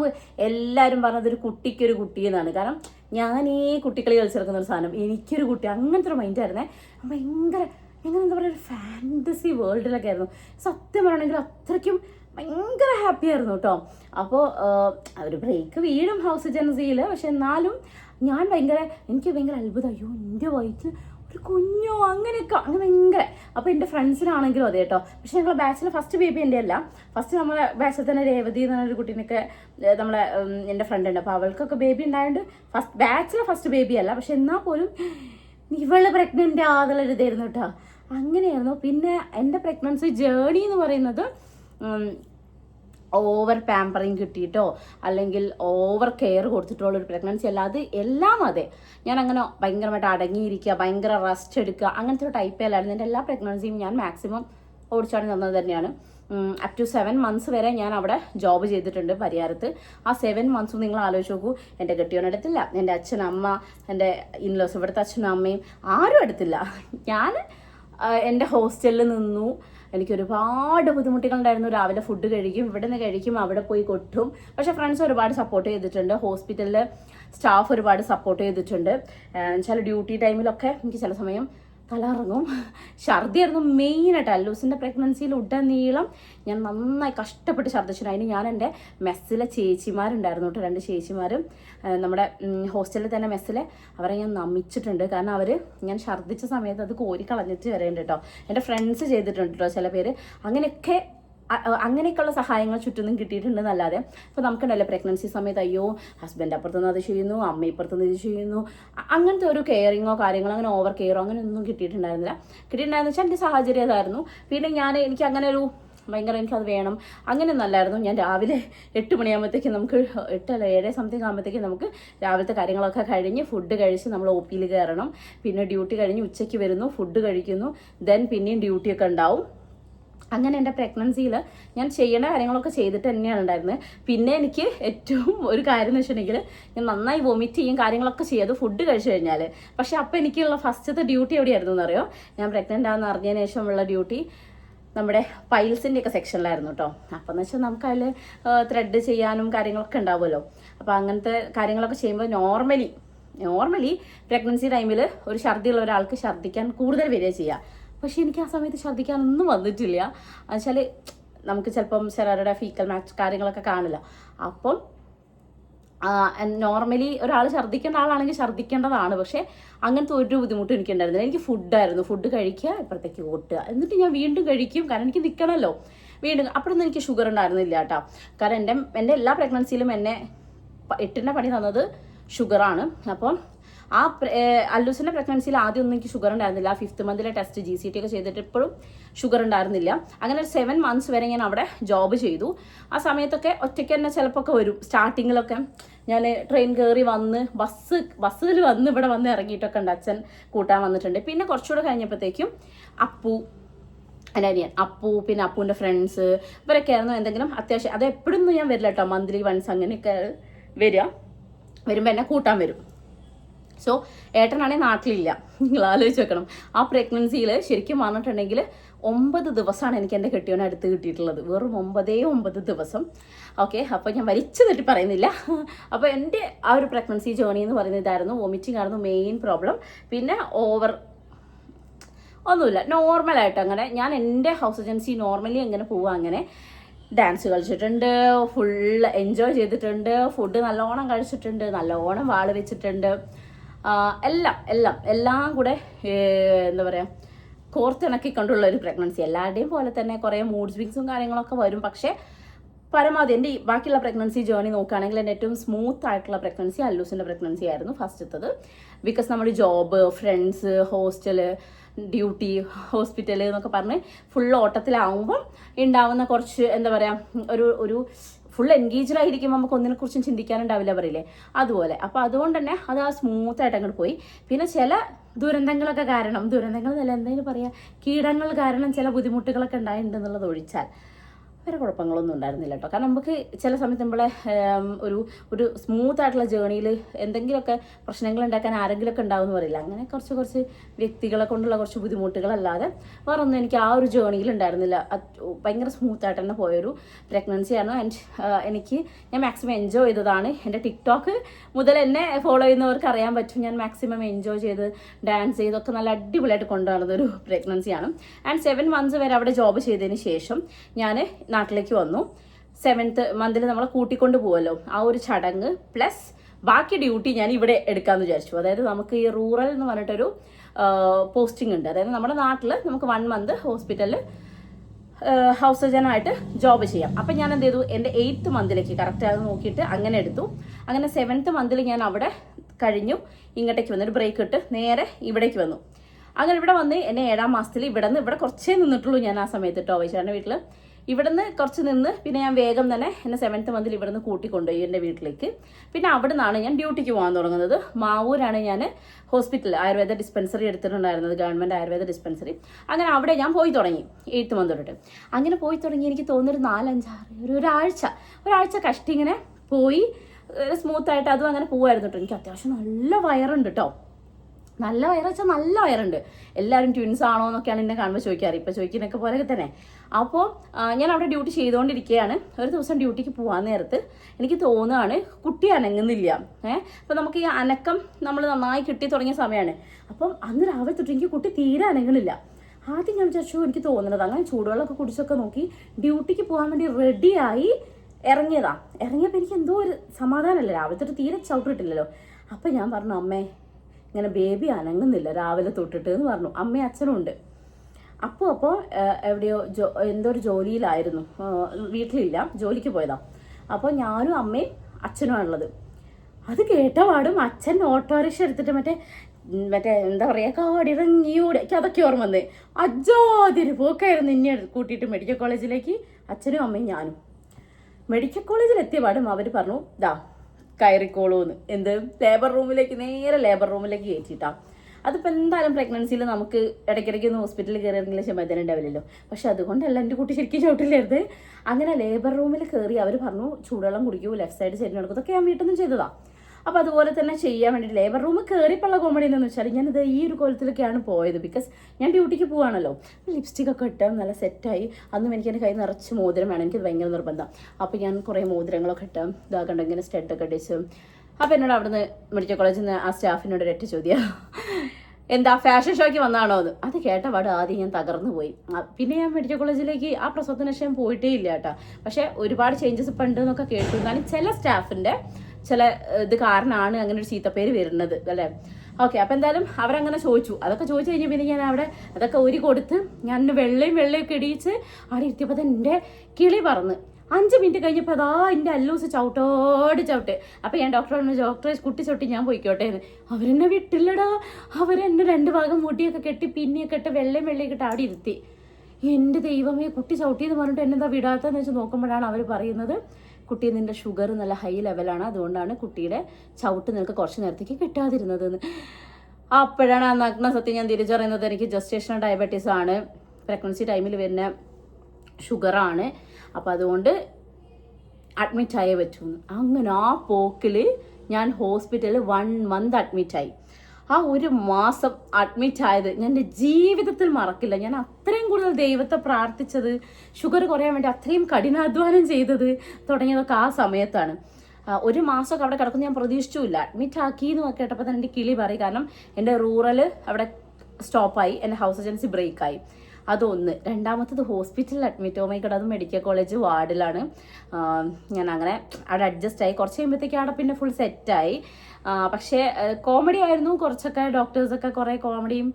എല്ലാവരും പറഞ്ഞത് ഒരു കുട്ടിക്കൊരു കുട്ടി എന്നാണ്. കാരണം ഞാനേ കുട്ടികളെ കളിച്ചിറക്കുന്ന ഒരു സാധനം. എനിക്കൊരു കുട്ടി. അങ്ങനത്തെ ഒരു മൈൻഡായിരുന്നേ ഭയങ്കര എങ്ങനെ എന്താ പറയുക ഒരു ഫാന്റസി വേൾഡിലൊക്കെ ആയിരുന്നു. സത്യം പറയണമെങ്കിൽ അത്രയ്ക്കും ഭയങ്കര ഹാപ്പി ആയിരുന്നു കേട്ടോ. അപ്പോൾ ഒരു ബ്രേക്ക് വീഴും ഹൗസ് ജനസിയിൽ പക്ഷെ എന്നാലും ഞാൻ ഭയങ്കര എനിക്ക് ഭയങ്കര അത്ഭുതം. അയ്യോ എന്റെ വയറ്റിൽ ഒരു കുഞ്ഞോ അങ്ങനെയൊക്കെ അങ്ങനെ ഭയങ്കര. അപ്പോൾ എന്റെ ഫ്രണ്ട്സിനാണെങ്കിലും അതെ കേട്ടോ. പക്ഷേ ഞങ്ങളെ ബാച്ചിലെ ഫസ്റ്റ് ബേബി എന്റെ അല്ല. ഫസ്റ്റ് നമ്മളെ ബാച്ചിൽ തന്നെ രേവതി എന്ന് പറഞ്ഞൊരു കുട്ടീനൊക്കെ നമ്മളെ എന്റെ ഫ്രണ്ട് ഉണ്ട്. അപ്പോൾ അവൾക്കൊക്കെ ബേബി ഉണ്ടായതുകൊണ്ട് ഫസ്റ്റ് ബാച്ചിലെ ഫസ്റ്റ് ബേബി അല്ല. പക്ഷെ എന്നാൽ പോലും ഇവൾ പ്രഗ്നന്റ് ആകുള്ളൊരു ഇതായിരുന്നു കേട്ടോ. അങ്ങനെയായിരുന്നു. പിന്നെ എന്റെ പ്രഗ്നൻസി ജേണി എന്ന് പറയുന്നത് ഓവർ പാമ്പറിങ് കിട്ടിയിട്ടോ അല്ലെങ്കിൽ ഓവർ കെയർ കൊടുത്തിട്ടുള്ള ഒരു പ്രഗ്നൻസി അല്ല. അത് എല്ലാം അതെ. ഞാൻ അങ്ങനെ ഭയങ്കരമായിട്ട് അടങ്ങിയിരിക്കുക ഭയങ്കര റെസ്റ്റ് എടുക്കുക അങ്ങനത്തെ ഒരു ടൈപ്പേ അല്ലായിരുന്നു. എന്റെ എല്ലാ പ്രഗ്നൻസിയും ഞാൻ മാക്സിമം ഓടിച്ചാടി തന്നത് തന്നെയാണ്. അപ് ടു സെവൻ മന്ത്സ് വരെ ഞാൻ അവിടെ ജോബ് ചെയ്തിട്ടുണ്ട് പരിഹാരത്ത് ആ സെവൻ മന്ത്സും നിങ്ങൾ ആലോചിച്ച് നോക്കൂ. എന്റെ കെട്ടിയോൻ എടുത്തില്ല എന്റെ അച്ഛനമ്മ എന്റെ ഇൻലോസ് ഇവിടുത്തെ അച്ഛനും അമ്മയും ആരും എടുത്തില്ല ഞാൻ എന്റെ ഹോസ്റ്റലിൽ നിന്നു. എനിക്ക് ഒരുപാട് ബുദ്ധിമുട്ടുകളുണ്ടായിരുന്നു. രാവിലെ ഫുഡ് കഴിക്കും ഇവിടെ നിന്ന് കഴിക്കും അവിടെ പോയി കൊട്ടും. പക്ഷേ ഫ്രണ്ട്സ് ഒരുപാട് സപ്പോർട്ട് ചെയ്തിട്ടുണ്ട്. ഹോസ്പിറ്റലിൽ സ്റ്റാഫ് ഒരുപാട് സപ്പോർട്ട് ചെയ്തിട്ടുണ്ട്. ചില ഡ്യൂട്ടി ടൈമിലൊക്കെ എനിക്ക് ചില സമയം തലറങ്ങും ഛർദിയായിരുന്നു മെയിനായിട്ട്. അല്ലൂസിന്റെ പ്രഗ്നൻസിയിൽ ഉടനീളം ഞാൻ നന്നായി കഷ്ടപ്പെട്ട് ഛർദ്ദിച്ചു അതിന് ഞാൻ എന്റെ മെസ്സിലെ ചേച്ചിമാരുണ്ടായിരുന്നു കേട്ടോ രണ്ട് ചേച്ചിമാരും. നമ്മുടെ ഹോസ്റ്റലിൽ തന്നെ മെസ്സിലെ അവരെ ഞാൻ നമിച്ചിട്ടുണ്ട്. കാരണം അവർ ഞാൻ ഛർദ്ദിച്ച സമയത്ത് അത് കോരി കളഞ്ഞിട്ട് വരേണ്ട കേട്ടോ. എന്റെ ഫ്രണ്ട്സ് ചെയ്തിട്ടുണ്ട് കേട്ടോ ചില പേര്. അങ്ങനെയൊക്കെ അങ്ങനെയൊക്കെയുള്ള സഹായങ്ങൾ ചുറ്റുനിന്നും കിട്ടിയിട്ടുണ്ടെന്നല്ലാതെ ഇപ്പോൾ നമുക്കുണ്ടല്ലോ പ്രഗ്നൻസി സമയത്ത് അയ്യോ ഹസ്ബൻഡ് അപ്പുറത്തുനിന്ന് അത് ചെയ്യുന്നു അമ്മ ഇപ്പുറത്തുനിന്ന് ഇത് ചെയ്യുന്നു. അങ്ങനത്തെ ഒരു കെയറിങ്ങോ കാര്യങ്ങളോ അങ്ങനെ ഓവർ കെയറോ അങ്ങനെ ഒന്നും കിട്ടിയിട്ടുണ്ടായിരുന്നില്ല. കിട്ടിയിട്ടുണ്ടായിരുന്നു വെച്ചാൽ എന്റെ സാഹചര്യം അതായിരുന്നു. പിന്നെ ഞാൻ എനിക്ക് അങ്ങനെ ഒരു ഭയങ്കര എനിക്കത് വേണം അങ്ങനെ നല്ലായിരുന്നു ഞാൻ രാവിലെ എട്ട് മണിയാകുമ്പോഴത്തേക്ക് നമുക്ക് എട്ടല്ല ഏഴ് സംതിങ് ആകുമ്പോഴത്തേക്ക് നമുക്ക് രാവിലത്തെ കാര്യങ്ങളൊക്കെ കഴിഞ്ഞ് ഫുഡ് കഴിച്ച് നമ്മൾ ഒ പിയിൽ കയറണം പിന്നെ ഡ്യൂട്ടി കഴിഞ്ഞ് ഉച്ചയ്ക്ക് വരുന്നു ഫുഡ് കഴിക്കുന്നു. ദെൻ പിന്നെയും ഡ്യൂട്ടിയൊക്കെ ഉണ്ടാവും. അങ്ങനെ എന്റെ പ്രഗ്നൻസിയിൽ ഞാൻ ചെയ്യേണ്ട കാര്യങ്ങളൊക്കെ ചെയ്തിട്ട് തന്നെയാണ് ഉണ്ടായിരുന്നത് പിന്നെ എനിക്ക് ഏറ്റവും ഒരു കാര്യം എന്ന് വെച്ചിട്ടുണ്ടെങ്കിൽ ഞാൻ നന്നായി വൊമിറ്റ് ചെയ്യും കാര്യങ്ങളൊക്കെ ചെയ്യും. അത് ഫുഡ് കഴിച്ചു കഴിഞ്ഞാൽ പക്ഷേ അപ്പോൾ എനിക്കുള്ള ഫസ്റ്റത്തെ ഡ്യൂട്ടി എവിടെയായിരുന്നു എന്നറിയോ? ഞാൻ പ്രഗ്നന്റ് ആണെന്ന് അറിഞ്ഞതിന് ശേഷമുള്ള ഡ്യൂട്ടി നമ്മുടെ പൈൽസിന്റെ ഒക്കെ സെക്ഷനിലായിരുന്നു കേട്ടോ. അപ്പം എന്ന് വെച്ചാൽ നമുക്ക് അതിൽ ത്രെഡ് ചെയ്യാനും കാര്യങ്ങളൊക്കെ ഉണ്ടാവുമല്ലോ. അപ്പോൾ അങ്ങനത്തെ കാര്യങ്ങളൊക്കെ ചെയ്യുമ്പോൾ നോർമലി നോർമലി പ്രഗ്നൻസി ടൈമിൽ ഒരു ഛർദിയുള്ള ഒരാൾക്ക് ഛർദ്ദിക്കാൻ കൂടുതൽ വരിക ചെയ്യുക പക്ഷെ എനിക്ക് ആ സമയത്ത് ഛർദ്ദിക്കാനൊന്നും വന്നിട്ടില്ല. എന്നുവെച്ചാൽ നമുക്ക് ചിലപ്പം ചിലരുടെ ഫീക്കൽ മാച്ച് കാര്യങ്ങളൊക്കെ കാണില്ല. അപ്പം നോർമലി ഒരാൾ ഛർദ്ദിക്കേണ്ട ആളാണെങ്കിൽ ഛർദ്ദിക്കേണ്ടതാണ് പക്ഷേ അങ്ങനത്തെ ഒരു ബുദ്ധിമുട്ടും എനിക്കുണ്ടായിരുന്നില്ല. എനിക്ക് ഫുഡായിരുന്നു ഫുഡ് കഴിക്കുക ഇപ്പോഴത്തേക്ക് ഓട്ടുക. എന്നിട്ട് ഞാൻ വീണ്ടും കഴിക്കും. കാരണം എനിക്ക് നിൽക്കണമല്ലോ വീണ്ടും അപ്പോഴൊന്നും എനിക്ക് ഷുഗർ ഉണ്ടായിരുന്നില്ല കേട്ടോ. കാരണം എന്റെ എന്റെ എല്ലാ പ്രഗ്നൻസിയിലും എന്നെ എട്ടിന്റെ പണി തന്നത് ഷുഗറാണ് അപ്പം ആ അല്ലൂസിന്റെ പ്രഗ്നൻസിയിൽ ആദ്യം ഒന്നും എനിക്ക് ഷുഗർ ഉണ്ടായിരുന്നില്ല. ഫിഫ്ത്ത് മന്തിലെ ടെസ്റ്റ് ജി സി ടി ഒക്കെ ചെയ്തിട്ട് ഇപ്പോഴും ഷുഗർ ഉണ്ടായിരുന്നില്ല. അങ്ങനെ സെവൻ മന്ത്സ് വരെ ഞാൻ അവിടെ ജോബ് ചെയ്തു. ആ സമയത്തൊക്കെ ഒറ്റയ്ക്ക് തന്നെ ചിലപ്പോൾ വരും. സ്റ്റാർട്ടിങ്ങിലൊക്കെ ഞാൻ ട്രെയിൻ കയറി വന്ന് ബസ് ബസ്സിൽ വന്ന് ഇവിടെ വന്ന് ഇറങ്ങിയിട്ടൊക്കെ ഉണ്ട്. അച്ഛൻ കൂട്ടാൻ വന്നിട്ടുണ്ട്. പിന്നെ കുറച്ചുകൂടെ കഴിഞ്ഞപ്പോഴത്തേക്കും അപ്പു എന്റെ അനിയൻ അപ്പു പിന്നെ അപ്പുവിന്റെ ഫ്രണ്ട്സ് ഇവരൊക്കെ ആയിരുന്നു എന്തെങ്കിലും അത്യാവശ്യം. അത് എപ്പോഴൊന്നും ഞാൻ വരില്ല കേട്ടോ. മന്ത്ലി വൺസ് അങ്ങനെയൊക്കെ വരിക. വരുമ്പോൾ എന്നെ കൂട്ടാൻ വരും. സോ ഏട്ടനാണെങ്കിൽ നാട്ടിലില്ല. നിങ്ങൾ ആലോചിച്ച് വെക്കണം. ആ പ്രഗ്നൻസിയിൽ ശരിക്കും പറഞ്ഞിട്ടുണ്ടെങ്കിൽ ഒമ്പത് ദിവസമാണ് എനിക്ക് എന്റെ കെട്ടിയോനെ അടുത്ത് കിട്ടിയിട്ടുള്ളത്. വെറും ഒമ്പതേ ഒമ്പത് ദിവസം. ഓക്കെ അപ്പോൾ ഞാൻ വലിച്ചു തട്ടി പറയുന്നില്ല. അപ്പോൾ എന്റെ ആ ഒരു പ്രഗ്നൻസി ജേണി എന്ന് പറയുന്നത് ഇതായിരുന്നു. വോമിറ്റിംഗ് ആയിരുന്നു മെയിൻ പ്രോബ്ലം പിന്നെ ഓവർ ഒന്നുമില്ല. നോർമലായിട്ട് അങ്ങനെ ഞാൻ എന്റെ ഹൗസ് ഏജൻസി നോർമലി എങ്ങനെ പോവുക അങ്ങനെ ഡാൻസ് കളിച്ചിട്ടുണ്ട്. ഫുൾ എൻജോയ് ചെയ്തിട്ടുണ്ട്. ഫുഡ് നല്ലോണം കഴിച്ചിട്ടുണ്ട്. നല്ലോണം വാൾ വെച്ചിട്ടുണ്ട്. എല്ലാം എല്ലാം എല്ലാം കൂടെ എന്താ പറയുക കോർത്തിണക്കി കൊണ്ടുള്ള ഒരു പ്രഗ്നൻസി എല്ലാവരുടെയും പോലെ തന്നെ കുറേ മൂഡ് സ്വിങ്സും കാര്യങ്ങളൊക്കെ വരും. പക്ഷേ പരമാവധി എന്റെ ബാക്കിയുള്ള പ്രഗ്നൻസി ജേർണി നോക്കുകയാണെങ്കിൽ എന്റെ ഏറ്റവും സ്മൂത്ത് ആയിട്ടുള്ള പ്രഗ്നൻസി അല്ലൂസിന്റെ പ്രഗ്നൻസി ആയിരുന്നു ഫസ്റ്റത്തത്. ബിക്കോസ് നമ്മുടെ job friends hostel duty hospital എന്നൊക്കെ പറഞ്ഞ് ഫുൾ ഓട്ടത്തിലാവുമ്പം ഉണ്ടാവുന്ന കുറച്ച് എന്താ പറയുക ഒരു ഒരു ഫുൾ എൻഗേജ്ഡ് ആയിരിക്കുമ്പോൾ നമുക്ക് ഒന്നിനെ കുറിച്ചും ചിന്തിക്കാനുണ്ടാവില്ല പറയില്ലേ? അതുപോലെ. അപ്പോൾ അതുകൊണ്ട് തന്നെ അത് ആ സ്മൂത്ത് ആയിട്ട് അങ്ങോട്ട് പോയി. പിന്നെ ചില ദുരന്തങ്ങളൊക്കെ കാരണം ദുരന്തങ്ങൾ എന്നല്ല എന്തെങ്കിലും പറയാ. കീടങ്ങൾ കാരണം ചില ബുദ്ധിമുട്ടുകളൊക്കെ ഉണ്ടായിട്ടുണ്ടെന്നുള്ളത് ഒഴിച്ചാൽ. വേറെ കുഴപ്പങ്ങളൊന്നും ഉണ്ടായിരുന്നില്ല കേട്ടോ. കാരണം നമുക്ക് ചില സമയത്ത് നമ്മളെ ഒരു ഒരു സ്മൂത്ത് ആയിട്ടുള്ള ജേണിയിൽ എന്തെങ്കിലുമൊക്കെ പ്രശ്നങ്ങൾ ഉണ്ടാക്കാൻ ആരെങ്കിലുമൊക്കെ ഉണ്ടാവുമെന്ന് പറയില്ല. അങ്ങനെ കുറച്ച് കുറച്ച് വ്യക്തികളെ കൊണ്ടുള്ള കുറച്ച് ബുദ്ധിമുട്ടുകളല്ലാതെ വേറെ ഒന്നും എനിക്ക് ആ ഒരു ജേണിയിൽ ഉണ്ടായിരുന്നില്ല. ഭയങ്കര സ്മൂത്ത് ആയിട്ട് തന്നെ പോയൊരു പ്രഗ്നൻസി ആയിരുന്നു. ആൻഡ് എനിക്ക് ഞാൻ മാക്സിമം എൻജോയ് ചെയ്തതാണ് എന്റെ ടിക്ടോക്ക് മുതൽ എന്നെ ഫോളോ ചെയ്യുന്നവർക്ക് അറിയാൻ പറ്റും ഞാൻ മാക്സിമം എൻജോയ് ചെയ്ത് ഡാൻസ് ചെയ്തൊക്കെ നല്ല അടിപൊളിയായിട്ട് കൊണ്ടുപോകുന്നത് ഒരു പ്രഗ്നൻസിയാണ് ആൻഡ് സെവൻ മന്ത്സ് വരെ അവിടെ ജോബ് ചെയ്തതിന് ശേഷം ഞാൻ നാട്ടിലേക്ക് വന്നു. സെവൻത്ത് മന്തിൽ നമ്മളെ കൂട്ടിക്കൊണ്ട് പോവല്ലോ. ആ ഒരു ചടങ്ങ് പ്ലസ് ബാക്കി ഡ്യൂട്ടി ഞാൻ ഇവിടെ എടുക്കാമെന്ന് വിചാരിച്ചു. അതായത് നമുക്ക് ഈ റൂറൽ എന്ന് പറഞ്ഞിട്ടൊരു പോസ്റ്റിംഗ് ഉണ്ട്. അതായത് നമ്മുടെ നാട്ടിൽ നമുക്ക് വൺ മന്ത് ഹോസ്പിറ്റലിൽ ഹൗസ് സർജനായിട്ട് ജോബ് ചെയ്യാം. അപ്പം ഞാൻ എന്ത് ചെയ്തു? എന്റെ എയ്ത്ത് മന്തിലേക്ക് കറക്റ്റ് അത് നോക്കിയിട്ട് അങ്ങനെ എടുത്തു. അങ്ങനെ സെവൻത്ത് മന്തിൽ ഞാൻ അവിടെ കഴിഞ്ഞു. ഇങ്ങോട്ടേക്ക് വന്നു ഒരു ബ്രേക്ക് ഇട്ട് നേരെ ഇവിടേക്ക് വന്നു. അങ്ങനെ ഇവിടെ വന്ന് എന്നെ ഏഴാം മാസത്തിൽ ഇവിടെ നിന്ന് ഇവിടെ കുറച്ചേ നിന്നിട്ടുള്ളൂ ഞാൻ ആ സമയത്ത് വൈശാന്റെ വീട്ടിൽ ഇവിടുന്ന് കുറച്ച് നിന്ന് പിന്നെ ഞാൻ വേഗം തന്നെ എന്നെ സെവൻത്ത് മന്തിൽ ഇവിടുന്ന് കൂട്ടിക്കൊണ്ടുപോയി എന്റെ വീട്ടിലേക്ക്. പിന്നെ അവിടെ നിന്നാണ് ഞാൻ ഡ്യൂട്ടിക്ക് പോകാൻ തുടങ്ങുന്നത്. മാവൂരാണ് ഞാൻ ഹോസ്പിറ്റൽ ആയുർവേദ ഡിസ്പെൻസറി എടുത്തിട്ടുണ്ടായിരുന്നത് ഗവൺമെന്റ് ആയുർവേദ ഡിസ്പെൻസറി അങ്ങനെ അവിടെ ഞാൻ പോയി തുടങ്ങി എയ്ത്ത് മന്ത് തൊട്ടിട്ട്. അങ്ങനെ പോയി തുടങ്ങി എനിക്ക് തോന്നുന്നൊരു നാലഞ്ചാറ് ഒരു ഒരാഴ്ച. ഒരാഴ്ച കഷ്ടിങ്ങനെ പോയി സ്മൂത്തായിട്ട് അതും അങ്ങനെ പോകുമായിരുന്നു കേട്ടോ എനിക്ക് അത്യാവശ്യം നല്ല വയറുണ്ട് കേട്ടോ നല്ല വയറ് വെച്ചാൽ നല്ല വയറുണ്ട്. എല്ലാവരും ട്വിൻസ് ആണോ എന്നൊക്കെയാണ് എന്നെ കാണുമ്പോൾ ചോദിക്കാറ്. ഇപ്പോൾ ചോദിക്കുന്നൊക്കെ പോലെ തന്നെ. അപ്പോൾ ഞാൻ അവിടെ ഡ്യൂട്ടി ചെയ്തുകൊണ്ടിരിക്കുകയാണ് ഒരു ദിവസം ഡ്യൂട്ടിക്ക് പോകാൻ നേരത്ത് എനിക്ക് തോന്നുകയാണ് കുട്ടി അനങ്ങുന്നില്ല. ഏഹ് അപ്പോൾ നമുക്ക് ഈ അനക്കം നമ്മൾ നന്നായി കിട്ടി തുടങ്ങിയ സമയമാണ് അപ്പം അന്ന് രാവിലെ തൊട്ട് എനിക്ക് കുട്ടി തീരെ അനങ്ങുന്നില്ല. ആദ്യം ഞാൻ വിചാരിച്ചു എനിക്ക് തോന്നുന്നത് അങ്ങനെ ചൂടുവെള്ളമൊക്കെ കുടിച്ചൊക്കെ നോക്കി ഡ്യൂട്ടിക്ക് പോകാൻ വേണ്ടി റെഡിയായി ഇറങ്ങിയതാണ് ഇറങ്ങിയപ്പോൾ എനിക്ക് എന്തോ ഒരു സമാധാനമല്ല. രാവിലെ തൊട്ട് തീരെ ചവിട്ടിട്ടില്ലല്ലോ. അപ്പം ഞാൻ പറഞ്ഞു അമ്മേ ഇങ്ങനെ ബേബി അനങ്ങുന്നില്ല രാവിലെ തൊട്ടിട്ട് എന്ന് പറഞ്ഞു. അമ്മയും അച്ഛനും ഉണ്ട് അപ്പോൾ അപ്പോൾ എവിടെയോ ജോ എന്തോ ഒരു ജോലിയിലായിരുന്നു വീട്ടിലില്ല. ജോലിക്ക് പോയതാ. അപ്പോൾ ഞാനും അമ്മയും അച്ഛനുമാണുള്ളത്. അത് കേട്ട പാടും അച്ഛൻ ഓട്ടോറിക്ഷ എടുത്തിട്ട് മറ്റേ മറ്റേ എന്താ പറയുക കാടിറങ്ങിയൂടെ. അതൊക്കെ ഓർമ്മ വന്നേ. അജോതിരി പോക്കായിരുന്നു ഇനി കൂട്ടിയിട്ട് മെഡിക്കൽ കോളേജിലേക്ക്. അച്ഛനും അമ്മയും ഞാനും. മെഡിക്കൽ കോളേജിൽ എത്തിയ പാടും അവർ പറഞ്ഞു ദാ കയറിക്കോളൂന്ന്. എന്ത്? ലേബർ റൂമിലേക്ക് നേരെ ലേബർ റൂമിലേക്ക് കയറ്റിയിട്ടാ അതിപ്പോൾ എന്തായാലും പ്രഗ്നൻസിയിൽ നമുക്ക് ഇടയ്ക്കിടയ്ക്ക് ഒന്ന് ഹോസ്പിറ്റലിൽ കയറിയെങ്കിലും ശമതന ഉണ്ടാവില്ലല്ലോ. പക്ഷെ അതുകൊണ്ടല്ല എന്റെ കുട്ടി ശരിക്കും ചവിട്ടില്ലായിരുന്നു. അങ്ങനെ ലേബർ റൂമിൽ കയറി അവർ പറഞ്ഞു ചൂടുവെള്ളം കുടിക്കൂ ലെഫ്റ്റ് സൈഡ് ചെരിഞ്ഞ് നടക്കും. ഇതൊക്കെ ഞാൻ വീട്ടിൽ നിന്ന് ചെയ്തതാ. അപ്പോൾ അതുപോലെ തന്നെ ചെയ്യാൻ വേണ്ടി ലേബർ റൂം കയറിയപ്പോഴുള്ള കോമഡി എന്ന് വെച്ചാൽ ഞാനിത് ഈ ഒരു കോലത്തിലൊക്കെയാണ് പോയത് ബിക്കോസ് ഞാൻ ഡ്യൂട്ടിക്ക് പോവാണല്ലോ. ലിപ്സ്റ്റിക് ഒക്കെ ഇട്ട് നല്ല സെറ്റായി അന്നും എനിക്ക് എന്റെ കൈ നിറച്ച് മോതിരം വേണം. എനിക്ക് ഭയങ്കര നിർബന്ധം. അപ്പോൾ ഞാൻ കുറേ മോതിരങ്ങളൊക്കെ ഇട്ട് ഇതാക്കണ്ട ഇങ്ങനെ സ്റ്റെഡൊക്കെ അടിച്ച് അപ്പോൾ എന്നോട് അവിടുന്ന് മെഡിക്കൽ കോളേജിൽ നിന്ന് ആ സ്റ്റാഫിനോട് ഒരൊറ്റ ചോദ്യം എന്താ ഫാഷൻ ഷോയ്ക്ക് വന്നാണോ അത്? അത് കേട്ട പാട് ആദ്യം ഞാൻ തകർന്നു പോയി. പിന്നെ ഞാൻ മെഡിക്കൽ കോളേജിലേക്ക് ആ പ്രസവത്തിന് ശേഷം പോയിട്ടേ ഇല്ല കേട്ടോ. പക്ഷേ ഒരുപാട് ചേഞ്ചസ് ഇപ്പം ഉണ്ട് എന്നൊക്കെ കേട്ടു. ചില സ്റ്റാഫിന്റെ ചില ഇത് കാരണമാണ് അങ്ങനെ ഒരു ചീത്തപ്പേര് വരുന്നത് അല്ലേ? ഓക്കെ അപ്പം എന്തായാലും അവരങ്ങനെ ചോദിച്ചു. അതൊക്കെ ചോദിച്ചു കഴിഞ്ഞാൽ പിന്നെ ഞാൻ അവിടെ അതൊക്കെ ഒരു കൊടുത്ത് ഞാൻ വെള്ളയും വെള്ളയൊക്കെ ഇടിയിച്ച് അവിടെ ഇരുത്തിയപ്പോൾ തന്നെ എന്റെ കിളി പറന്ന്. അഞ്ച് മിനിറ്റ് കഴിഞ്ഞപ്പോൾ അതാ എന്റെ അല്ലൂസ് ചവിട്ടോട് ചവിട്ട്. അപ്പം ഞാൻ ഡോക്ടർ പറഞ്ഞു ഡോക്ടറെ കുട്ടി ചവിട്ടി ഞാൻ പോയിക്കോട്ടെ എന്ന്. അവരെന്നെ വിട്ടില്ലടാ. അവരെന്നെ രണ്ട് ഭാഗം മുടിയൊക്കെ കെട്ടി പിന്നെയൊക്കെ ഇട്ട് വെള്ളയും വെള്ളയൊക്കെ ഇട്ട് അവിടെ ഇരുത്തി. എന്റെ ദൈവമേ കുട്ടി ചവിട്ടി എന്ന് പറഞ്ഞിട്ട് എന്നെന്താ വിടാത്തതെന്ന് വെച്ച് നോക്കുമ്പോഴാണ് അവർ പറയുന്നത്. കുട്ടി നിന്റെ ഷുഗർ നല്ല ഹൈ ലെവലാണ് അതുകൊണ്ടാണ് കുട്ടിയുടെ ചവിട്ട് നിനക്ക് കുറച്ച് നേരത്തേക്ക് കിട്ടാതിരുന്നതെന്ന്. അപ്പോഴാണ് ആ നഗ്ന സത്യം ഞാൻ തിരിച്ചറിയുന്നത്. എനിക്ക് ജസ്റ്റേഷണൽ ഡയബറ്റീസ് ആണ്. പ്രഗ്നൻസി ടൈമിൽ വരുന്ന ഷുഗറാണ് അപ്പോൾ അതുകൊണ്ട് അഡ്മിറ്റ് ആയേ പറ്റൂന്ന് അങ്ങനെ ആ പോക്കിൽ ഞാൻ ഹോസ്പിറ്റലിൽ വൺ മന്ത് അഡ്മിറ്റായി ആ ഒരു മാസം അഡ്മിറ്റ് ആയത് ഞാൻ എന്റെ ജീവിതത്തിൽ മറക്കില്ല. ഞാൻ അത്രയും കൂടുതൽ ദൈവത്തെ പ്രാർത്ഥിച്ചത് ഷുഗർ കുറയാൻ വേണ്ടി അത്രയും കഠിനാധ്വാനം ചെയ്തത് തുടങ്ങിയതൊക്കെ ആ സമയത്താണ്. ഒരു മാസമൊക്കെ അവിടെ കിടക്കുന്ന ഞാൻ പ്രതീക്ഷിച്ചില്ല അഡ്മിറ്റ് ആക്കി എന്ന് കേട്ടപ്പോൾ തന്നെ എന്റെ കിളി പറയും. കാരണം എന്റെ റൂറൽ അവിടെ സ്റ്റോപ്പായി എന്റെ ഹൗസ് ഏജൻസി ബ്രേക്കായി അതൊന്ന്. രണ്ടാമത്തത് ഹോസ്പിറ്റലിൽ അഡ്മിറ്റ് ഓ മൈ അത് മെഡിക്കൽ കോളേജ് വാർഡിലാണ്. ഞാൻ അങ്ങനെ അവിടെ അഡ്ജസ്റ്റ് ആയി. കുറച്ച് കഴിയുമ്പോഴത്തേക്ക് അവിടെ പിന്നെ ഫുൾ സെറ്റായി പക്ഷേ കോമഡി ആയിരുന്നു. കുറച്ചൊക്കെ ഡോക്ടേഴ്സൊക്കെ കുറേ കോമഡിയും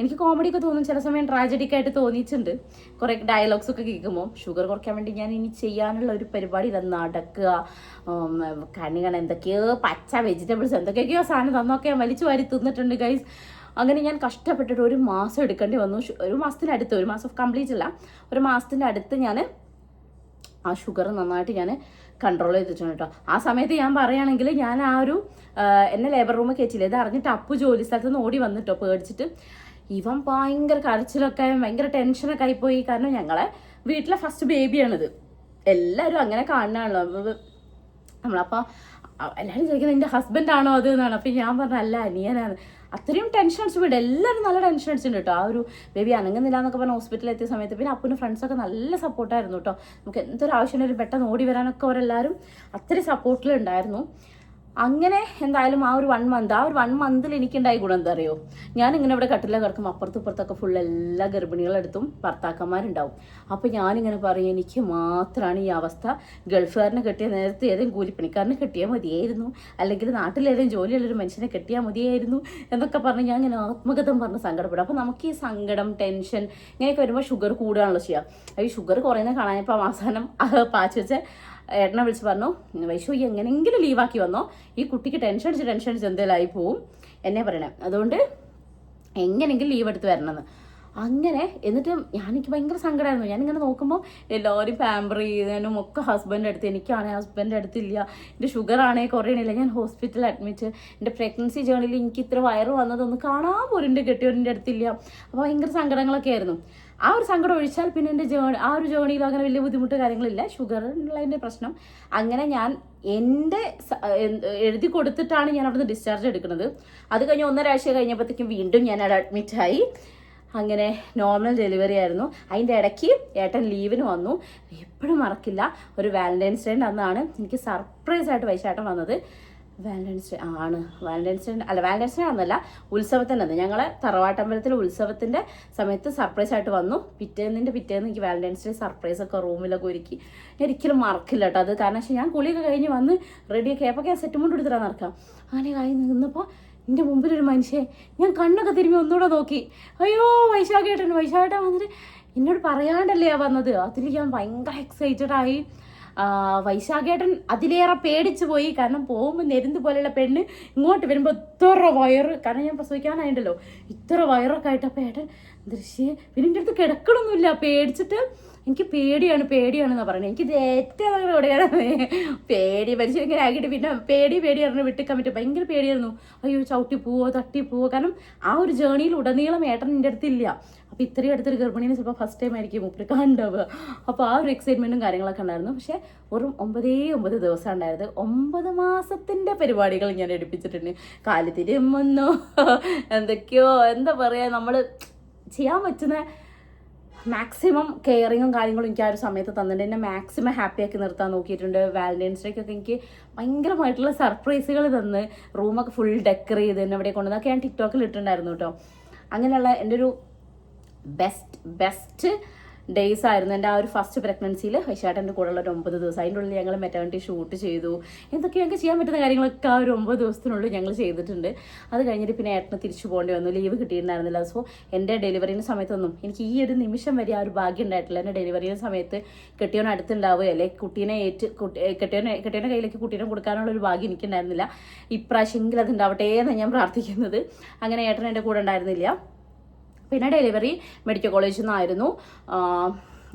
എനിക്ക് കോമഡി ഒക്കെ തോന്നും ചില സമയം ട്രാജഡിക് ആയിട്ട് തോന്നിയിട്ടുണ്ട്. കുറേ ഡയലോഗ്സ് ഒക്കെ കേൾക്കുമ്പോൾ. ഷുഗർ കുറയ്ക്കാൻ വേണ്ടി ഞാൻ ഇനി ചെയ്യാനുള്ള ഒരു പരിപാടി തന്നെ നടക്കുക. കണികൾ കണി എന്തൊക്കെയോ പച്ച വെജിറ്റബിൾസ് എന്തൊക്കെയൊക്കെയോ സാധനം തന്നൊക്കെ ഞാൻ വലിച്ചു വാരി തിന്നിട്ടുണ്ട് ഗൈസ് അങ്ങനെ ഞാൻ കഷ്ടപ്പെട്ടിട്ട് ഒരു മാസം എടുക്കേണ്ടി വന്നു. ഒരു ഒരു മാസത്തിനടുത്ത് ഒരു മാസം കംപ്ലീറ്റ് അല്ല. ഒരു മാസത്തിന്റെ അടുത്ത് ഞാൻ ആ ഷുഗർ നന്നായിട്ട് ഞാൻ കൺട്രോൾ ചെയ്തിട്ടുണ്ട് കേട്ടോ ആ സമയത്ത് ഞാൻ പറയുകയാണെങ്കിൽ ഞാൻ ആ ഒരു എന്നെ ലേബർ റൂമിൽ കയറ്റില്ല ഇത് അറിഞ്ഞിട്ട് അപ്പു ജോലി സ്ഥലത്ത് നിന്ന് ഓടി വന്നിട്ടോ പേടിച്ചിട്ട്. ഇവൻ ഭയങ്കര കരച്ചിലൊക്കെ ഭയങ്കര ടെൻഷനൊക്കെ ആയിപ്പോയി. കാരണം ഞങ്ങളെ വീട്ടിലെ ഫസ്റ്റ് ബേബിയാണിത് എല്ലാവരും അങ്ങനെ കാണുന്നതാണല്ലോ. നമ്മളപ്പോൾ എല്ലാവരും ചോദിക്കുന്നത് എന്റെ ഹസ്ബൻഡാണോ അത്? എന്നാണ്. അപ്പം ഞാൻ പറഞ്ഞ അല്ല അനിയനാണ്. അത്രയും ടെൻഷൻസ് പോയിട്ട് എല്ലാവരും നല്ല ടെൻഷൻസ് ഉണ്ട് കേട്ടോ. ആ ഒരു ബേബി അനങ്ങുന്നില്ല എന്നൊക്കെ പറഞ്ഞ് ഹോസ്പിറ്റലിൽ എത്തിയ സമയത്ത് പിന്നെ അപ്പനും ഫ്രണ്ട്സൊക്കെ നല്ല സപ്പോർട്ടായിരുന്നു കേട്ടോ. നമുക്ക് എന്തൊരു ആവശ്യമുണ്ടെങ്കിലും പെട്ടെന്ന് ഓടി വരാനൊക്കെ അവരെല്ലാവരും അത്രയും സപ്പോർട്ടിലുണ്ടായിരുന്നു അങ്ങനെ എന്തായാലും ആ ഒരു വൺ മന്ത് ആ ഒരു വൺ മന്തിൽ എനിക്കുണ്ടായ ഗുണം എന്താ അറിയോ? ഞാൻ ഇങ്ങനെ ഇവിടെ കട്ടില കിടക്കും അപ്പുറത്തും ഇപ്പുറത്തൊക്കെ ഫുൾ എല്ലാ ഗർഭിണികളെടുത്തും ഭർത്താക്കന്മാരുണ്ടാവും. അപ്പോൾ ഞാനിങ്ങനെ പറയും എനിക്ക് മാത്രമാണ് ഈ അവസ്ഥ. ഗൾഫുകാരനെ കെട്ടിയ നേരത്തെ ഏതെങ്കിലും കൂലിപ്പണിക്കാരനെ കെട്ടിയാൽ മതിയായിരുന്നു. അല്ലെങ്കിൽ നാട്ടിലേതെങ്കിലും ജോലിയുള്ളൊരു മനുഷ്യനെ കെട്ടിയാൽ മതിയായിരുന്നു എന്നൊക്കെ പറഞ്ഞ് ഞാൻ ഇങ്ങനെ ആത്മഗതം പറഞ്ഞ് സങ്കടപ്പെടും. അപ്പോൾ നമുക്ക് ഈ സങ്കടം ടെൻഷൻ ഇങ്ങനെയൊക്കെ വരുമ്പോൾ ഷുഗർ കൂടുകയാണല്ലോ ചെയ്യുക ഈ ഷുഗർ കുറയുന്ന കാണാനിപ്പോൾ അവസാനം പാച്ച് വെച്ച ഏട്ടനെ വിളിച്ച് പറഞ്ഞു വൈശു ഈ എങ്ങനെയെങ്കിലും ലീവാക്കി വന്നോ. ഈ കുട്ടിക്ക് ടെൻഷൻ അടിച്ച് ടെൻഷൻ അടിച്ച് എന്തേലായി പോവും? എന്നെ പറയണേ. അതുകൊണ്ട് എങ്ങനെയെങ്കിലും ലീവ് എടുത്ത് വരണമെന്ന്. അങ്ങനെ എന്നിട്ട് ഞാൻ എനിക്ക് ഭയങ്കര സങ്കടമായിരുന്നു ഞാനിങ്ങനെ നോക്കുമ്പോൾ എല്ലാവരും പാമ്പർ ചെയ്യുന്നതിനും ഒക്കെ ഹസ്ബൻഡ് അടുത്ത് എനിക്കാണെങ്കിൽ ഹസ്ബൻഡ് അടുത്തില്ല എന്റെ ഷുഗർ ആണെങ്കിൽ കുറയണില്ല ഞാൻ ഹോസ്പിറ്റലിൽ അഡ്മിറ്റ് എന്റെ പ്രഗ്നൻസി ജേണിയിൽ എനിക്ക് ഇത്ര വയറ് വന്നതൊന്നും കാണാൻ പോലും എന്റെ അടുത്തില്ല അപ്പോൾ ഭയങ്കര സങ്കടങ്ങളൊക്കെ ആയിരുന്നു. ആ ഒരു സങ്കടം ഒഴിച്ചാൽ പിന്നെ എന്റെ ജേണി ആ ഒരു ജേണിയിൽ അങ്ങനെ വലിയ ബുദ്ധിമുട്ട് കാര്യങ്ങളില്ല. ഷുഗർ ഉള്ളതിന്റെ പ്രശ്നം. അങ്ങനെ ഞാൻ എന്റെ എഴുതി കൊടുത്തിട്ടാണ് ഞാൻ അവിടുന്ന് ഡിസ്ചാർജ് എടുക്കുന്നത്. അത് കഴിഞ്ഞ് ഒന്നരാഴ്ച കഴിഞ്ഞപ്പോഴത്തേക്കും വീണ്ടും ഞാൻ അവിടെ അഡ്മിറ്റായി അങ്ങനെ നോർമൽ ഡെലിവറി ആയിരുന്നു. അതിന്റെ ഇടയ്ക്ക് ഏട്ടൻ ലീവിന് വന്നു. എപ്പോഴും മറക്കില്ല. ഒരു വാലന്റൈൻസ് ഡേ അന്നാണ് എനിക്ക് സർപ്രൈസ് ആയിട്ട് വൈശാട്ടൻ വന്നത്. വാലന്റൈൻസ് ഡേ ആണ്. വാലന്റൈൻസ് ഡേ അല്ല വാലന്റൈൻസ് ഡേ ആണെന്നല്ല ഉത്സവത്തിന്റെ അന്ന് ഞങ്ങളെ തറവാട്ടമ്പലത്തിൽ ഉത്സവത്തിന്റെ സമയത്ത് സർപ്രൈസ് ആയിട്ട് വന്നു. പിറ്റേന്നിന്റെ പിറ്റേന്ന് എനിക്ക് വാലന്റൈൻസ് ഡേ സർപ്രൈസ് ഒക്കെ റൂമിലൊക്കെ ഒരുക്കി. ഞാൻ ഒരിക്കലും മറക്കില്ല കേട്ടോ. അത് കാരണം വെച്ചാൽ ഞാൻ കുളിയൊക്കെ കഴിഞ്ഞ് വന്ന് റെഡിയൊക്കെ അപ്പോൾ ഞാൻ സെറ്റ് മുണ്ട് എടുത്തിട്ടാണ് നടക്കാം. അങ്ങനെ കായി നിന്നപ്പോൾ എന്റെ മുമ്പിലൊരു മനുഷ്യൻ ഞാൻ കണ്ണൊക്കെ തിരുമ്പി ഒന്നുകൂടെ നോക്കി. അയ്യോ വൈശാഖേട്ടൻ വൈശാഖേട്ടൻ വന്നിട്ട് എന്നോട് പറയാണ്ടല്ലേ വന്നത്? അതിൽ ഞാൻ ഭയങ്കര എക്സൈറ്റഡ് ആയി. വൈശാഖേട്ടൻ അതിലേറെ പേടിച്ചു പോയി. കാരണം പോകുമ്പോൾ നെരുന്ന് പോലെയുള്ള പെണ്ണ് ഇങ്ങോട്ട് വരുമ്പോൾ ഇത്ര വയറ്. കാരണം ഞാൻ പ്രസവിക്കാനായിട്ടല്ലോ ഇത്ര വയറൊക്കെ ആയിട്ട് അപ്പോൾ ഏട്ടൻ ദൃശ്യേ പിന്നെ എന്റെ അടുത്ത് കിടക്കണമൊന്നുമില്ല പേടിച്ചിട്ട് എനിക്ക് പേടിയാണ് പേടിയാണെന്നാണ് പറയുന്നത്. എനിക്ക് ഇത് ഏറ്റവും എവിടെയാണ് പേടി മനുഷ്യൻ ഇങ്ങനെ ആക്കിയിട്ട് പിന്നെ പേടി പേടി പേടിയായിരുന്നു വിട്ടിക്കാൻ പറ്റും. ഭയങ്കര പേടിയായിരുന്നു. അയ്യോ ചവിട്ടി പോവോ തട്ടി പോവോ. കാരണം ആ ഒരു ജേണിയിൽ ഉടനീളം ഏട്ടൻ എന്റെ അടുത്തില്ല. അപ്പോൾ ഇത്രയും അടുത്തൊരു ഗർഭിണീനെ ചിലപ്പോൾ ഫസ്റ്റ് ടൈം ആയിരിക്കും മുപ്പര് കണ്ടാവുക അപ്പോൾ ആ ഒരു എക്സൈറ്റ്മെന്റും കാര്യങ്ങളൊക്കെ ഉണ്ടായിരുന്നു. പക്ഷേ വെറും ഒമ്പതേ ഒമ്പത് ദിവസം ഉണ്ടായത് ഒമ്പത് മാസത്തിന്റെ പരിപാടികൾ ഞാൻ എടുപ്പിച്ചിട്ടുണ്ട്. കാലിത്തിരി എന്തൊക്കെയോ എന്താ പറയുക നമ്മൾ ചെയ്യാൻ പറ്റുന്ന മാക്സിമം കെയറിങ്ങും കാര്യങ്ങളും എനിക്ക് ആ ഒരു സമയത്ത് തന്നിട്ടുണ്ട്. എന്നെ മാക്സിമം ഹാപ്പി ആക്കി നിർത്താൻ നോക്കിയിട്ടുണ്ട്. വാലന്റൈൻസ് ഡേക്കൊക്കെ എനിക്ക് ഭയങ്കരമായിട്ടുള്ള സർപ്രൈസുകൾ തന്ന്. റൂമൊക്കെ ഫുൾ ഡെക്കർ ചെയ്ത് എന്നെ ഇവിടെ കൊണ്ടുവന്നൊക്കെ ഞാൻ ടിക്ടോക്കിൽ ഇട്ടിട്ടുണ്ടായിരുന്നു കേട്ടോ. അങ്ങനെയുള്ള എന്റെ ഒരു ബെസ്റ്റ് ബെസ്റ്റ് ഡേയ്സ് ആയിരുന്നു. എന്റെ ആ ഒരു ഫസ്റ്റ് പ്രഗ്നൻസിയിൽ ഹൈഷാട്ടന്റെ കൂടെയുള്ള ഒരു ഒമ്പത് ദിവസം. അതിന്റെ ഉള്ളിൽ ഞങ്ങൾ മെറ്റേണിറ്റി ഷൂട്ട് ചെയ്തു. എന്തൊക്കെ ഞങ്ങൾക്ക് ചെയ്യാൻ പറ്റുന്ന കാര്യങ്ങളൊക്കെ ആ ഒരു ഒമ്പത് ദിവസത്തിനുള്ളിൽ ഞങ്ങൾ ചെയ്തിട്ടുണ്ട്. അത് കഴിഞ്ഞിട്ട് പിന്നെ ഏട്ടന് തിരിച്ചു പോകേണ്ടി വന്നു. ലീവ് കിട്ടിയിട്ടുണ്ടായിരുന്നില്ല. സോ എന്റെ ഡെലിവറിന്റെ സമയത്തൊന്നും എനിക്ക് ഈ ഒരു നിമിഷം വരെ ആ ഒരു ഭാഗ്യം ഉണ്ടായിട്ടില്ല. എന്റെ ഡെലിവറിയുടെ സമയത്ത് കെട്ടിയോൻ അടുത്തുണ്ടാവുക അല്ലെങ്കിൽ കുട്ടീനെ ഏറ്റ് കുട്ടി കെട്ടിയോനെ കെട്ടിയോന്റെ കയ്യിലേക്ക് കുട്ടീനെ കൊടുക്കാനുള്ള ഒരു ഭാഗ്യം എനിക്കുണ്ടായിരുന്നില്ല. ഇപ്രാവശ്യമെങ്കിലും അത് ഉണ്ടാവട്ടെ എന്ന് ഞാൻ പ്രാർത്ഥിക്കുന്നത്. അങ്ങനെ ഏട്ടൻ എന്റെ കൂടെ ഉണ്ടായിരുന്നില്ല. പിന്നെ ഡെലിവറി മെഡിക്കൽ കോളേജിൽ നിന്നായിരുന്നു.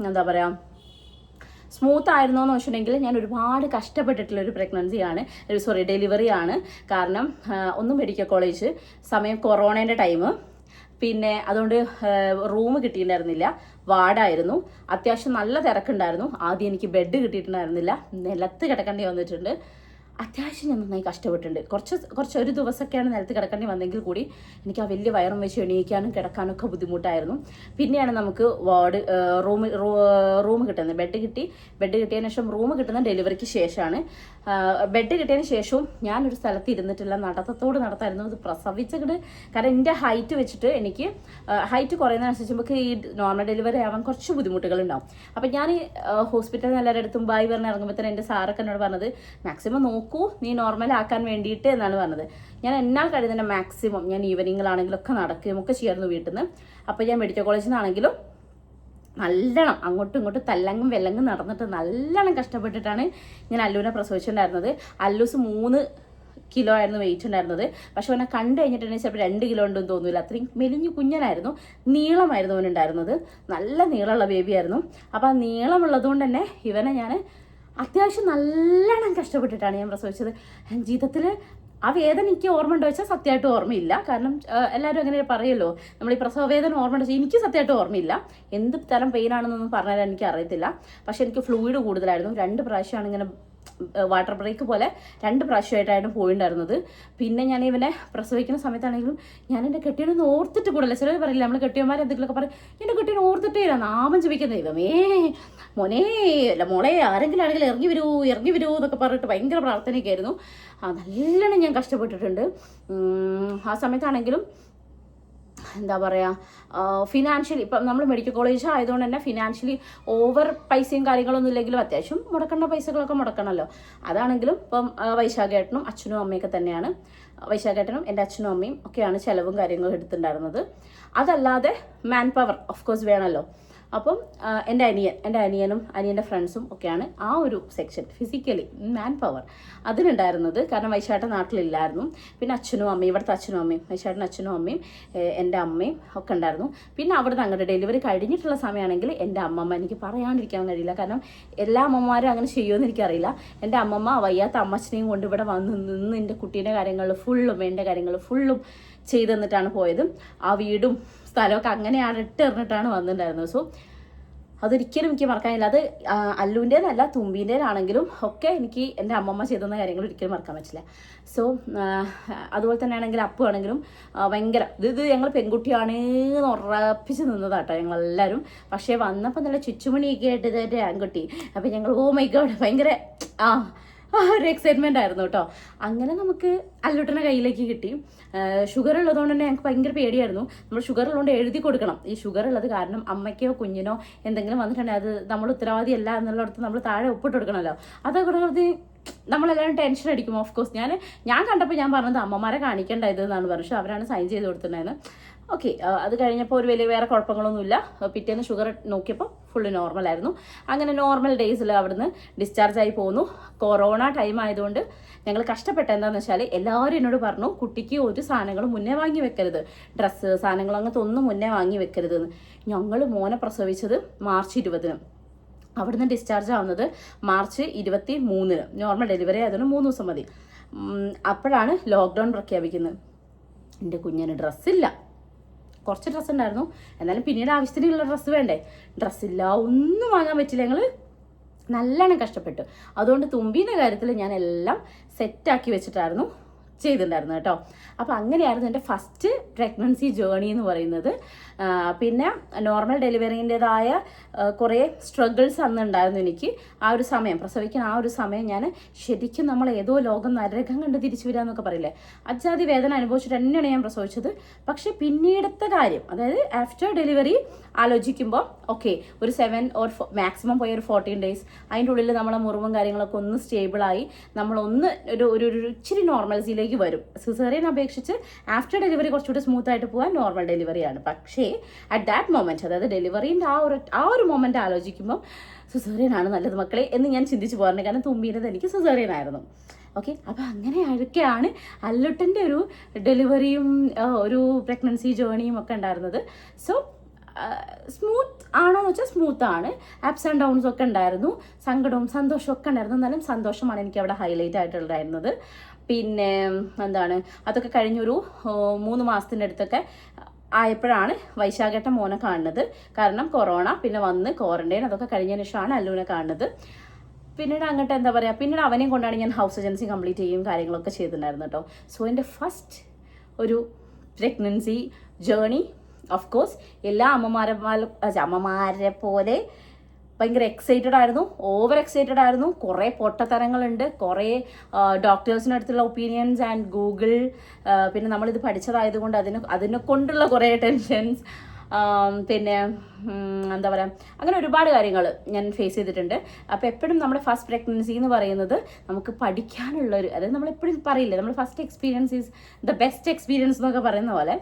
എന്താ പറയുക സ്മൂത്ത് ആയിരുന്നു എന്ന് വെച്ചിട്ടുണ്ടെങ്കിൽ ഞാൻ ഒരുപാട് കഷ്ടപ്പെട്ടിട്ടുള്ള ഒരു പ്രഗ്നൻസിയാണ് സോറി ഡെലിവറി ആണ്. കാരണം ഒന്ന് മെഡിക്കൽ കോളേജ് സമയം കൊറോണേന്റെ ടൈം പിന്നെ അതുകൊണ്ട് റൂം കിട്ടിയിട്ടുണ്ടായിരുന്നില്ല. വാർഡായിരുന്നു. അത്യാവശ്യം നല്ല തിരക്കുണ്ടായിരുന്നു. ആദ്യം എനിക്ക് ബെഡ് കിട്ടിയിട്ടുണ്ടായിരുന്നില്ല. നിലത്ത് കിടക്കേണ്ടി വന്നിട്ടുണ്ട്. അത്യാവശ്യം ഞാൻ നന്നായി കഷ്ടപ്പെട്ടിട്ടുണ്ട്. കുറച്ച് കുറച്ച് ഒരു ദിവസമൊക്കെയാണ് നിലത്ത് കിടക്കേണ്ടി വന്നെങ്കിൽ കൂടി എനിക്ക് ആ വലിയ വയറും വെച്ച് എണീക്കാനും കിടക്കാനും ഒക്കെ ബുദ്ധിമുട്ടായിരുന്നു. പിന്നെയാണ് നമുക്ക് വാർഡ് റൂം റൂം കിട്ടുന്നത്. ബെഡ് കിട്ടി. ബെഡ് കിട്ടിയതിന് ശേഷം റൂം കിട്ടുന്ന ഡെലിവറിക്ക് ശേഷമാണ് ബെഡ് കിട്ടിയതിന് ശേഷവും ഞാനൊരു സ്ഥലത്ത് ഇരുന്നിട്ടില്ല നടത്തത്തോട് നടത്തായിരുന്നു. ഇത് പ്രസവിച്ചത് കാരണം എന്റെ ഹൈറ്റ് വെച്ചിട്ട് എനിക്ക് ഹൈറ്റ് കുറയുന്നതിനനുസരിച്ച് നമുക്ക് ഈ നോർമൽ ഡെലിവറി ആവാൻ കുറച്ച് ബുദ്ധിമുട്ടുകൾ ഉണ്ടാവും അപ്പം ഞാൻ ഈ ഹോസ്പിറ്റലിൽ എല്ലാവരുടെ അടുത്തും ബായി പറഞ്ഞ് ഇറങ്ങുമ്പോഴത്തേനും എന്റെ സാറൊക്കെ എന്നോട് പറഞ്ഞത് മാക്സിമം നോക്കൂ നീ നോർമൽ ആക്കാൻ വേണ്ടിയിട്ട് എന്നാണ് പറഞ്ഞത്. ഞാൻ എന്നാൽ കഴിയുന്ന മാക്സിമം ഞാൻ ഈവനിങ്ങിലാണെങ്കിലും ഒക്കെ നടക്കുകയും ഒക്കെ ചെയ്യായിരുന്നു വീട്ടിൽ നിന്ന്. അപ്പോൾ ഞാൻ മെഡിക്കൽ കോളേജിൽ നിന്നാണെങ്കിലും നല്ലോണം അങ്ങോട്ടും ഇങ്ങോട്ടും തല്ലങ്ങും വെല്ലങ്ങും നടന്നിട്ട് നല്ലോണം കഷ്ടപ്പെട്ടിട്ടാണ് ഞാൻ അല്ലുവിനെ പ്രസവിച്ചിട്ടുണ്ടായിരുന്നത്. അല്ലൂസ് മൂന്ന് കിലോ ആയിരുന്നു വെയിറ്റ് ഉണ്ടായിരുന്നത്. പക്ഷെ അവനെ കണ്ടു കഴിഞ്ഞിട്ടുണ്ടെങ്കിൽ ചിലപ്പോൾ രണ്ട് കിലോ ഉണ്ടെന്ന് തോന്നില്ല. അത്രയും മെലിഞ്ഞു കുഞ്ഞനായിരുന്നു. നീളമായിരുന്നു അവനുണ്ടായിരുന്നത്. നല്ല നീളമുള്ള ബേബിയായിരുന്നു അപ്പോൾ ആ നീളമുള്ളതുകൊണ്ട് തന്നെ ഇവനെ ഞാൻ അത്യാവശ്യം നല്ലോണം കഷ്ടപ്പെട്ടിട്ടാണ് ഞാൻ പ്രസവിച്ചത്. ജീവിതത്തിൽ ആ വേദന എനിക്ക് ഓർമ്മ ഉണ്ടോ വെച്ചാൽ സത്യമായിട്ട് ഓർമ്മയില്ല. കാരണം എല്ലാവരും അങ്ങനെ പറയല്ലോ. നമ്മൾ ഈ പ്രസവ വേദന ഓർമ്മ ഉണ്ടോ വെച്ചാൽ എനിക്ക് സത്യമായിട്ട് ഓർമ്മയില്ല. എന്ത് തരം പെയിൻ ആണെന്നൊന്നും പറഞ്ഞാൽ എനിക്ക് അറിയത്തില്ല. പക്ഷെ എനിക്ക് ഫ്ലൂയിഡ് കൂടുതലായിരുന്നു. രണ്ട് പ്രാവശ്യമാണ് ഇങ്ങനെ വാട്ടർ ബ്രേക്ക് പോലെ രണ്ട് പ്രാവശ്യമായിട്ടായിരുന്നു പോയിണ്ടായിരുന്നത്. പിന്നെ ഞാൻ ഇവനെ പ്രസവിക്കുന്ന സമയത്താണെങ്കിലും ഞാൻ എന്റെ കെട്ടിയൊന്ന് ഓർത്തിട്ട് കൂടല്ല? ചിലർ പറയില്ല നമ്മൾ കെട്ടിയന്മാർ എന്തെങ്കിലുമൊക്കെ പറയും എന്റെ കെട്ടിയൊന്ന് ഓർത്തിട്ടേ ഇല്ല നാമം ജപിക്കുന്ന ദൈവമേ മോനെ അല്ല മോളെ ആരെങ്കിലും ആണെങ്കിലും ഇറങ്ങി വരൂ ഇറങ്ങി വരൂ എന്നൊക്കെ പറഞ്ഞിട്ട് ഭയങ്കര പ്രാർത്ഥനയൊക്കെ ആയിരുന്നു. നല്ലോണം ഞാൻ കഷ്ടപ്പെട്ടിട്ടുണ്ട്. ആ സമയത്താണെങ്കിലും എന്താ പറയുക ഫിനാൻഷ്യലി ഇപ്പം നമ്മൾ മെഡിക്കൽ കോളേജ് ആയതുകൊണ്ട് തന്നെ ഫിനാൻഷ്യലി ഓവർ പൈസയും കാര്യങ്ങളൊന്നും ഇല്ലെങ്കിലും അത്യാവശ്യം മുടക്കേണ്ട പൈസകളൊക്കെ മുടക്കണമല്ലോ അതാണെങ്കിലും ഇപ്പം വൈശാഖേട്ടനും അച്ഛനും അമ്മയൊക്കെ തന്നെയാണ്. വൈശാഖേട്ടനും എന്റെ അച്ഛനും അമ്മയും ഒക്കെയാണ് ചിലവും കാര്യങ്ങളും എടുത്തിട്ടുണ്ടായിരുന്നത്. അതല്ലാതെ മാൻ പവർ ഓഫ് കോഴ്സ് വേണമല്ലോ അപ്പം എന്റെ അനിയൻ എന്റെ അനിയനും അനിയന്റെ ഫ്രണ്ട്സും ഒക്കെയാണ് ആ ഒരു സെക്ഷൻ ഫിസിക്കലി മാൻ പവർ അതിനുണ്ടായിരുന്നത് കാരണം വൈശാട്ട നാട്ടിലില്ലായിരുന്നു. പിന്നെ അച്ഛനും അമ്മയും ഇവിടുത്തെ അച്ഛനും അമ്മയും വൈശാട്ടൻ അച്ഛനും അമ്മയും എന്റെ അമ്മയും ഒക്കെ ഉണ്ടായിരുന്നു. പിന്നെ അവിടുന്ന് അങ്ങോട്ട് ഡെലിവറി കഴിഞ്ഞിട്ടുള്ള സമയമാണെങ്കിൽ എന്റെ അമ്മമ്മ എനിക്ക് പറയാണ്ടിരിക്കാൻ കഴിയില്ല. കാരണം എല്ലാ അമ്മമാരും അങ്ങനെ ചെയ്യുമെന്ന് എനിക്കറിയില്ല. എന്റെ അമ്മമ്മ വയ്യാത്ത അമ്മച്ചനെയും കൊണ്ട് ഇവിടെ വന്ന് നിന്ന് എന്റെ കുട്ടീന്റെ കാര്യങ്ങൾ ഫുള്ളും എന്റെ കാര്യങ്ങൾ ഫുള്ളും ചെയ്തു തന്നിട്ടാണ് പോയത്. ആ വീടും സ്ഥലമൊക്കെ അരട്ട് ഇട്ടെറിഞ്ഞിട്ടാണ് വന്നിട്ടുണ്ടായിരുന്നത്. സോ അതൊരിക്കലും എനിക്ക് മറക്കാനില്ല. അത് അല്ലുവിന്റെതല്ല തുമ്പീന്റേതാണെങ്കിലും ഒക്കെ എനിക്ക് എന്റെ അമ്മമ്മ ചെയ്തുന്ന കാര്യങ്ങൾ ഒരിക്കലും മറക്കാൻ പറ്റില്ല. സോ അതുപോലെ തന്നെ ആണെങ്കിൽ അപ്പു ആണെങ്കിലും ഭയങ്കര ഇത് ഇത് ഞങ്ങൾ പെൺകുട്ടിയാണ് എന്ന് ഉറപ്പിച്ച് നിന്നതാട്ടോ ഞങ്ങളെല്ലാവരും. പക്ഷേ വന്നപ്പോൾ നല്ല ചുച്ചുമണിയൊക്കെ ആയിട്ട് ഇതായിട്ട് ആൺകുട്ടി. അപ്പം ഞങ്ങൾ ഓ മൈ ഗോഡ് ഭയങ്കര ആ ആ ഒരു എക്സൈറ്റ്മെന്റ് ആയിരുന്നു കേട്ടോ. അങ്ങനെ നമുക്ക് അല്ലുട്ടനെ കയ്യിലേക്ക് കിട്ടി. ഷുഗർ ഉള്ളതുകൊണ്ട് തന്നെ ഞങ്ങൾക്ക് ഭയങ്കര പേടിയായിരുന്നു. നമ്മൾ ഷുഗർ ഉള്ളതുകൊണ്ട് എഴുതി കൊടുക്കണം. ഈ ഷുഗർ ഉള്ളത് കാരണം അമ്മയ്ക്കോ കുഞ്ഞിനോ എന്തെങ്കിലും വന്നിട്ടുണ്ടെങ്കിൽ അത് നമ്മൾ ഉത്തരവാദിയല്ല എന്നുള്ളിടത്ത് നമ്മൾ താഴെ ഒപ്പിട്ട് കൊടുക്കണമല്ലോ. അതൊക്കെ കൊടുക്കുന്നത് നമ്മളെല്ലാവരും ടെൻഷൻ അടിക്കും ഓഫ് കോഴ്സ് ഞാൻ ഞാൻ കണ്ടപ്പോൾ ഞാൻ പറഞ്ഞത് അമ്മമാരെ കാണിക്കേണ്ട ഇത് എന്നാണ് പറഞ്ഞത്. പക്ഷേ അവരാണ് സൈൻ ചെയ്ത് കൊടുത്തിട്ടുണ്ടായിരുന്നത്. ഓക്കെ അത് കഴിഞ്ഞപ്പോൾ ഒരു വലിയ വേറെ കുഴപ്പങ്ങളൊന്നുമില്ല. പിറ്റേന്ന് ഷുഗർ നോക്കിയപ്പോൾ ഫുള്ള് നോർമലായിരുന്നു അങ്ങനെ നോർമൽ ഡേയ്സിൽ അവിടുന്ന് ഡിസ്ചാർജ് ആയി പോന്നു. കൊറോണ ടൈം ആയതുകൊണ്ട് ഞങ്ങൾ കഷ്ടപ്പെട്ട എന്താണെന്ന് വെച്ചാൽ എല്ലാവരും എന്നോട് പറഞ്ഞു കുട്ടിക്ക് ഒരു സാധനങ്ങളും മുന്നേ വാങ്ങി വെക്കരുത്. ഡ്രസ്സ് സാധനങ്ങൾ അങ്ങനത്തെ ഒന്നും മുന്നേ വാങ്ങി വെക്കരുത്. ഞങ്ങൾ മോനെ പ്രസവിച്ചത് മാർച്ച് ഇരുപതിന്. അവിടുന്ന് ഡിസ്ചാർജ് ആവുന്നത് മാർച്ച് ഇരുപത്തി മൂന്നിന് നോർമൽ ഡെലിവറി ആയതുകൊണ്ട് മൂന്ന് ദിവസം മതി. അപ്പോഴാണ് ലോക്ക്ഡൗൺ പ്രഖ്യാപിക്കുന്നത്. എന്റെ കുഞ്ഞിന് ഡ്രസ്സില്ല കുറച്ച് ഡ്രസ്സ് ഉണ്ടായിരുന്നു. എന്നാലും പിന്നീട് ആവശ്യത്തിനുള്ള ഡ്രസ്സ് വേണ്ടേ? ഡ്രസ്സില്ല ഒന്നും വാങ്ങാൻ പറ്റില്ല. ഞങ്ങൾ നല്ലോണം കഷ്ടപ്പെട്ടു. അതുകൊണ്ട് തുമ്പീന്റെ കാര്യത്തിൽ ഞാൻ എല്ലാം സെറ്റാക്കി വെച്ചിട്ടായിരുന്നു. ചെയ്തിട്ടുണ്ടായിരുന്നു കേട്ടോ. അപ്പോൾ അങ്ങനെയായിരുന്നു എന്റെ ഫസ്റ്റ് പ്രഗ്നൻസി ജേണി എന്ന് പറയുന്നത്. പിന്നെ നോർമൽ ഡെലിവറിന്റെതായ കുറേ സ്ട്രഗിൾസ് അന്ന് ഉണ്ടായിരുന്നു എനിക്ക്. ആ ഒരു സമയം പ്രസവിക്കുന്ന ആ ഒരു സമയം ഞാൻ ശരിക്കും നമ്മൾ ഏതോ ലോകം നരകം കണ്ട് തിരിച്ചു വരിക എന്നൊക്കെ പറയില്ലേ? അജാതി വേദന അനുഭവിച്ചിട്ട് തന്നെയാണ് ഞാൻ പ്രസവിച്ചത്. പക്ഷേ പിന്നീടത്തെ കാര്യം അതായത് ആഫ്റ്റർ ഡെലിവറി ആലോചിക്കുമ്പോൾ ഓക്കെ ഒരു സെവൻ ഓർ മാക്സിമം പോയ ഒരു ഫോർട്ടീൻ ഡേയ്സ് അതിന്റെ ഉള്ളിൽ നമ്മളെ മുറിവും കാര്യങ്ങളൊക്കെ ഒന്ന് സ്റ്റേബിളായി നമ്മളൊന്ന് ഒരു ഒരു ഇച്ചിരി നോർമൽസിയിലേക്ക് വരും. സിസേറിയൻ അപേക്ഷിച്ച് ആഫ്റ്റർ ഡെലിവറി കുറച്ചുകൂടി സ്മൂത്ത് ആയിട്ട് പോകാൻ നോർമൽ ഡെലിവറിയാണ് പക്ഷേ അറ്റ് ദാറ്റ് മൊമെന്റ് അതായത് ഡെലിവറീന്റെ ആ ഒരു ആ ഒരു മൊമെന്റ് ആലോചിക്കുമ്പോൾ സിസേറിയൻ ആണ് നല്ലത് മക്കളെ എന്ന് ഞാൻ ചിന്തിച്ചു പോകാറുണ്ട്. കാരണം തുമ്പീനത് എനിക്ക് സിസേറിയൻ ആയിരുന്നു. ഓക്കെ അപ്പോൾ അങ്ങനെ അഴക്കെയാണ് അല്ലുട്ടന്റെ ഒരു ഡെലിവറിയും ഒരു പ്രഗ്നൻസി ജേണിയും ഒക്കെ ഉണ്ടായിരുന്നത്. സോ സ്മൂത്ത് ആണോ എന്ന് വെച്ചാൽ സ്മൂത്ത് ആണ്. ആപ്സ് ആൻഡ് ഡൗൺസ് ഒക്കെ ഉണ്ടായിരുന്നു. സങ്കടവും സന്തോഷവും ഒക്കെ ഉണ്ടായിരുന്നു. എന്നാലും സന്തോഷമാണ് എനിക്ക് അവിടെ ഹൈലൈറ്റ് ആയിട്ടുണ്ടായിരുന്നത് പിന്നെ എന്താണ് അതൊക്കെ കഴിഞ്ഞൊരു മൂന്ന് മാസത്തിന്റെ അടുത്തൊക്കെ ആയപ്പോഴാണ് വൈശാഖേട്ട മോനെ കാണുന്നത്. കാരണം കൊറോണ പിന്നെ വന്ന് ക്വാറന്റൈൻ അതൊക്കെ കഴിഞ്ഞതിന് ശേഷമാണ് അല്ലുവിനെ കാണുന്നത്. പിന്നീട് അങ്ങോട്ട് എന്താ പറയുക പിന്നീട് അവനെയും കൊണ്ടാണ് ഞാൻ ഹൗസ് ഏജൻസി കംപ്ലീറ്റ് ചെയ്യും കാര്യങ്ങളൊക്കെ ചെയ്തിട്ടുണ്ടായിരുന്നു കേട്ടോ. സോ എന്റെ ഫസ്റ്റ് ഒരു പ്രഗ്നൻസി ജേണി ഓഫ് കോഴ്സ് എല്ലാ അമ്മമാരെ അമ്മമാരെ പോലെ ഭയങ്കര എക്സൈറ്റഡ് ആയിരുന്നു ഓവർ എക്സൈറ്റഡ് ആയിരുന്നു. കുറേ പൊട്ടത്തരങ്ങളുണ്ട് കുറേ ഡോക്ടേഴ്സിന്റെ അടുത്തുള്ള ഒപ്പീനിയൻസ് ആൻഡ് ഗൂഗിൾ പിന്നെ നമ്മളിത് പഠിച്ചതായതുകൊണ്ട് അതിന് അതിനെ കൊണ്ടുള്ള കുറേ ടെൻഷൻസ് പിന്നെ എന്താ പറയുക അങ്ങനെ ഒരുപാട് കാര്യങ്ങൾ ഞാൻ ഫേസ് ചെയ്തിട്ടുണ്ട്. അപ്പോൾ എപ്പോഴും നമ്മുടെ ഫസ്റ്റ് പ്രഗ്നൻസി എന്ന് പറയുന്നത് നമുക്ക് പഠിക്കാനുള്ള ഒരു അതായത് നമ്മളെപ്പോഴും പറയില്ലേ നമ്മൾ first experience is the best experience എന്നൊക്കെ പറയുന്ന പോലെ.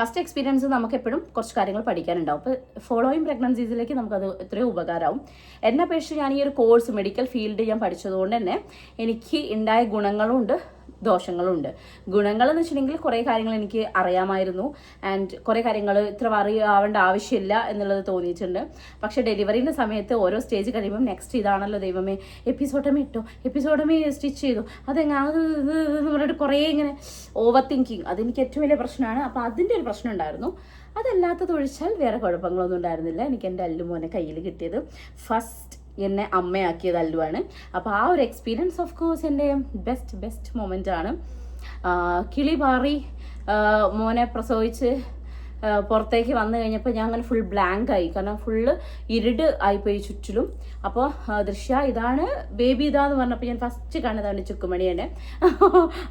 ഫസ്റ്റ് എക്സ്പീരിയൻസ് നമുക്ക് എപ്പോഴും കുറച്ച് കാര്യങ്ങൾ പഠിക്കാനുണ്ടാവും. അപ്പോൾ ഫോളോയിങ് പ്രഗ്നൻസീസിലേക്ക് നമുക്കത് എത്രയോ ഉപകാരമാവും. എന്നെ അപേക്ഷിച്ച് ഞാൻ ഈ ഒരു കോഴ്സ് മെഡിക്കൽ ഫീൽഡ് ഞാൻ പഠിച്ചതുകൊണ്ട് തന്നെ എനിക്ക് ഉണ്ടായ ഗുണങ്ങളും ഉണ്ട് ദോഷങ്ങളും ഉണ്ട് ഗുണങ്ങൾ എന്ന് വെച്ചിട്ടുണ്ടെങ്കിൽ കുറേ കാര്യങ്ങൾ എനിക്ക് അറിയാമായിരുന്നു. ആൻഡ് കുറേ കാര്യങ്ങൾ ഇത്ര അറിയാവേണ്ട ആവശ്യമില്ല എന്നുള്ളത് തോന്നിയിട്ടുണ്ട്. പക്ഷേ ഡെലിവറിന്റെ സമയത്ത് ഓരോ സ്റ്റേജ് കഴിയുമ്പോൾ നെക്സ്റ്റ് ഇതാണല്ലോ ദൈവമേ എപ്പിസോഡമി ഇട്ടോ എപ്പിസോഡമി സ്റ്റിച്ച് ചെയ്തു. അതെങ്ങനെ കുറേ ഇങ്ങനെ ഓവർ തിങ്കിങ് അതെനിക്ക് ഏറ്റവും വലിയ പ്രശ്നമാണ്. അപ്പോൾ അതിന്റെ ഒരു പ്രശ്നം ഉണ്ടായിരുന്നു. അതല്ലാത്തത് ഒഴിച്ചാൽ വേറെ കുഴപ്പങ്ങളൊന്നും ഉണ്ടായിരുന്നില്ല. എനിക്ക് എന്റെ അല്ലുമോനെ കയ്യിൽ കിട്ടിയത്. ഫസ്റ്റ് എന്നെ അമ്മയാക്കിയത് അല്ലുവാണ്. അപ്പോൾ ആ ഒരു എക്സ്പീരിയൻസ് ഓഫ് കോഴ്സ് എന്റെ ബെസ്റ്റ് ബെസ്റ്റ് മൊമെന്റ് ആണ്. കിളി പാറി മോനെ പ്രസവിച്ച് പുറത്തേക്ക് വന്നു കഴിഞ്ഞപ്പോൾ ഞാൻ അങ്ങനെ ഫുൾ ബ്ലാങ്ക് ആയി. കാരണം ഫുള്ള് ഇരുട് ആയിപ്പോയി ചുറ്റിലും. അപ്പോൾ ദൃശ്യ ഇതാണ് ബേബി ഇതാന്ന് പറഞ്ഞപ്പോൾ ഞാൻ ഫസ്റ്റ് കാണുന്നതാണ് ചുക്കുമണിയാണ്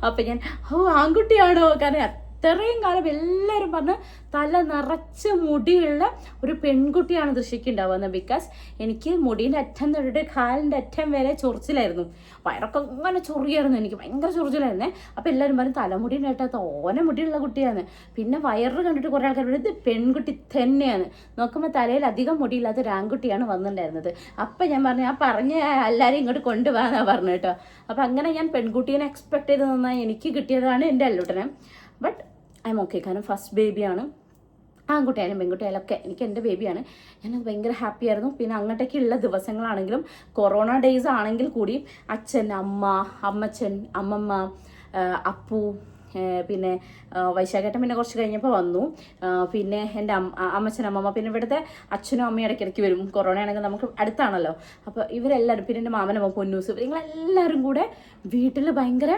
അപ്പോൾ ഞാൻ ഓ ആൺകുട്ടിയാണോ? കാരണം ഇത്രയും കാലം എല്ലാവരും പറഞ്ഞ് തല നിറച്ച് മുടിയുള്ള ഒരു പെൺകുട്ടിയാണ് ദൃശ്യയ്ക്ക് ഉണ്ടാവുന്നത് ബിക്കോസ് എനിക്ക് മുടീന്റെ അറ്റം തൊട്ടിട്ട് കാലിന്റെ അറ്റം വരെ ചൊറിച്ചിലായിരുന്നു. വയറൊക്കെ അങ്ങനെ ചൊറിയായിരുന്നു. എനിക്ക് ഭയങ്കര ചൊറിച്ചിലായിരുന്നേ. അപ്പോൾ എല്ലാവരും പറഞ്ഞു തലമുടിയുടെ അറ്റ തോനെ മുടിയുള്ള കുട്ടിയാണ്. പിന്നെ വയറ് കണ്ടിട്ട് കുറേ ആൾക്കാർ ഇത് പെൺകുട്ടി തന്നെയാണ്. നോക്കുമ്പോൾ തലയിൽ അധികം മുടിയില്ലാത്ത ഒരു ആൺകുട്ടിയാണ് വന്നിട്ടുണ്ടായിരുന്നത്. അപ്പം ഞാൻ പറഞ്ഞു ആ പറഞ്ഞ എല്ലാവരും ഇങ്ങോട്ട് കൊണ്ടുപോകാന്നാണ് പറഞ്ഞു കേട്ടോ. അപ്പം അങ്ങനെ ഞാൻ പെൺകുട്ടീനെ എക്സ്പെക്ട് ചെയ്ത് നിന്നാൽ എനിക്ക് കിട്ടിയതാണ് എന്റെ അല്ലൂട്ടനെ. ബട്ട് ഐ എം ഓക്കെ കാരണം ഫസ്റ്റ് ബേബിയാണ് ആൺകുട്ടിയായാലും പെൺകുട്ടിയായാലും ഒക്കെ എനിക്ക് എന്റെ ബേബിയാണ് ഞാനത് ഭയങ്കര ഹാപ്പി ആയിരുന്നു. പിന്നെ അങ്ങോട്ടേക്കുള്ള ദിവസങ്ങളാണെങ്കിലും കൊറോണ ഡേയ്സ് ആണെങ്കിൽ കൂടി അച്ഛൻ അമ്മ അമ്മച്ചൻ അമ്മമ്മ അപ്പു പിന്നെ വൈശാഖേട്ടൻ പിന്നെ കുറച്ച് കഴിഞ്ഞപ്പോൾ വന്നു. പിന്നെ എന്റെ അമ്മച്ചൻ അമ്മമ്മ പിന്നെ ഇവിടുത്തെ അച്ഛനും അമ്മയും ഇടയ്ക്കിടയ്ക്ക് വരും. കൊറോണ ആണെങ്കിൽ നമുക്ക് അടുത്താണല്ലോ. അപ്പോൾ ഇവരെല്ലാവരും പിന്നെ എന്റെ മാമനമ്മ പൊന്നൂസ് ഇവരെല്ലാവരും കൂടെ വീട്ടിൽ ഭയങ്കര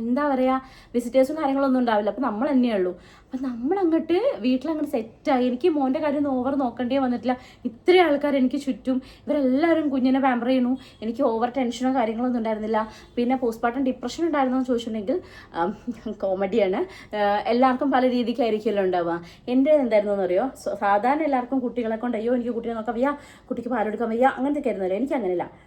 എന്താ പറയുക വിസിറ്റേഴ്സും കാര്യങ്ങളൊന്നും ഉണ്ടാവില്ല. അപ്പോൾ നമ്മൾ തന്നെയുള്ളൂ അപ്പം നമ്മളങ്ങോട്ട് വീട്ടിലങ്ങോട്ട് സെറ്റായി. എനിക്ക് മോന്റെ കാര്യം ഒന്നും ഓവർ നോക്കേണ്ടേ വന്നിട്ടില്ല. ഇത്രയും ആൾക്കാർ എനിക്ക് ചുറ്റും. ഇവരെല്ലാവരും കുഞ്ഞിനെ പാമ്പർ ചെയ്യണു എനിക്ക് ഓവർ ടെൻഷനോ കാര്യങ്ങളൊന്നും ഉണ്ടായിരുന്നില്ല. പിന്നെ പോസ്റ്റ്മോർട്ടം ഡിപ്രഷൻ ഉണ്ടായിരുന്നു എന്ന് ചോദിച്ചിട്ടുണ്ടെങ്കിൽ കോമഡിയാണ് എല്ലാവർക്കും പല രീതിക്കായിരിക്കുമല്ലോ ഉണ്ടാവുക. എന്റെ എന്തായിരുന്നു സ- സാധാരണ എല്ലാവർക്കും കുട്ടികളെ കൊണ്ട് അയ്യോ എനിക്ക് കുട്ടിയെ നോക്കാം വയ്യ. കുട്ടിക്ക് പാലെടുക്കാൻ വയ്യ. അങ്ങനത്തെ ആയിരുന്നല്ലോ എനിക്ക് അങ്ങനെയല്ല.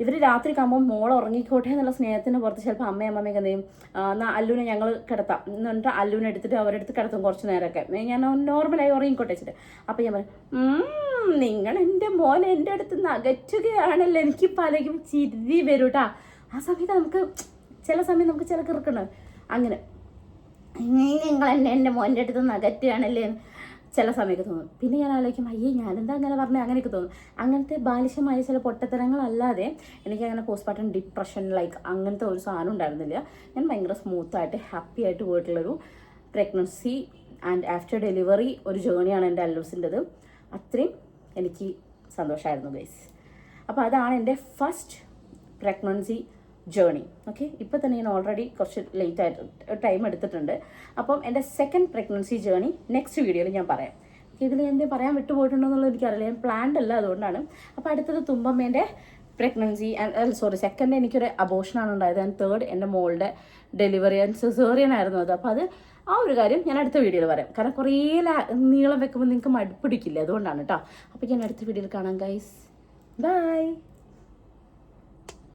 ഇവർ രാത്രി കാണുമ്പോൾ മോൾ ഉറങ്ങിക്കോട്ടെ എന്നുള്ള സ്നേഹത്തിന് പുറത്ത് ചിലപ്പോൾ അമ്മയും അമ്മയൊക്കെ എന്ത് ചെയ്യും ആ, എന്നാ അല്ലുവിനെ ഞങ്ങൾ കിടത്താം. എന്ന് പറഞ്ഞിട്ട് അല്ലുവിനെ എടുത്തിട്ട് അവരെടുത്ത് കിടത്തും കുറച്ച് നേരമൊക്കെ. ഞാൻ നോർമലായി ഉറങ്ങിക്കോട്ടെ വെച്ചിട്ട്. അപ്പോൾ ഞാൻ പറയും "ഉം, നിങ്ങൾ എന്റെ മോൻ എന്റെ അടുത്ത് നിന്ന് അകറ്റുകയാണല്ലോ എനിക്ക് പലരും ചിരി വരും കേട്ടാ ആ സമയത്ത് നമുക്ക് ചില സമയം നമുക്ക് ചില കിറക്കണം അങ്ങനെ നിങ്ങൾ എന്നെ എന്റെ മോന്റെ അടുത്ത് നിന്ന് അകറ്റുകയാണല്ലേ ചില സമയത്ത് തോന്നും. പിന്നെ ഞാൻ ആലോചിക്കും അയ്യേ ഞാനെന്താ അങ്ങനെ പറഞ്ഞത് അങ്ങനെയൊക്കെ തോന്നും. അങ്ങനത്തെ ബാലിശമായ ചില പൊട്ടത്തരങ്ങളല്ലാതെ എനിക്ക് അങ്ങനെ പോസ്റ്റ്മോർട്ടം ഡിപ്രഷൻ ലൈക്ക് അങ്ങനത്തെ ഒരു സാധനം ഉണ്ടായിരുന്നില്ല. ഞാൻ ഭയങ്കര സ്മൂത്തായിട്ട് ഹാപ്പി ആയിട്ട് പോയിട്ടുള്ളൊരു പ്രഗ്നൻസി ആൻഡ് ആഫ്റ്റർ ഡെലിവറി ഒരു ജേണിയാണ് എന്റെ അല്ലൂസിന്റെത് അത്രയും എനിക്ക് സന്തോഷമായിരുന്നു ഗൈസ് അപ്പോൾ അതാണ് എന്റെ ഫസ്റ്റ് പ്രഗ്നൻസി ജേണി ഓക്കെ ഇപ്പോൾ തന്നെ ഞാൻ ഓൾറെഡി കുറച്ച് ലേറ്റ് ആയിട്ട് ടൈം എടുത്തിട്ടുണ്ട്. അപ്പം എന്റെ സെക്കൻഡ് പ്രഗ്നൻസി ജേണി നെക്സ്റ്റ് വീഡിയോയിൽ ഞാൻ പറയാം. ഇതിൽ എന്തെങ്കിലും പറയാൻ വിട്ടുപോയിട്ടുണ്ടോ എന്നുള്ളത് എനിക്കറിയില്ല. ഞാൻ പ്ലാൻഡ് അല്ല അതുകൊണ്ടാണ്. അപ്പോൾ അടുത്തത് തുമ്പമ്മേന്റെ പ്രഗ്നൻസി സോറി സെക്കൻഡ് എനിക്കൊരു അബോഷനാണ് ഉണ്ടായത്. ആൻഡ് തേർഡ് എന്റെ മോളുടെ ഡെലിവറി ആൻഡ് സിസേറിയൻ ആയിരുന്നു അത്. അപ്പോൾ അത് ആ ഒരു കാര്യം ഞാൻ അടുത്ത വീഡിയോയിൽ പറയാം. കാരണം കുറേ നീളം വെക്കുമ്പോൾ നിങ്ങൾക്ക് മടുപ്പിടിക്കില്ല അതുകൊണ്ടാണ് കേട്ടോ അപ്പോൾ ഞാൻ അടുത്ത വീഡിയോയിൽ കാണാം ഗൈസ് ബൈ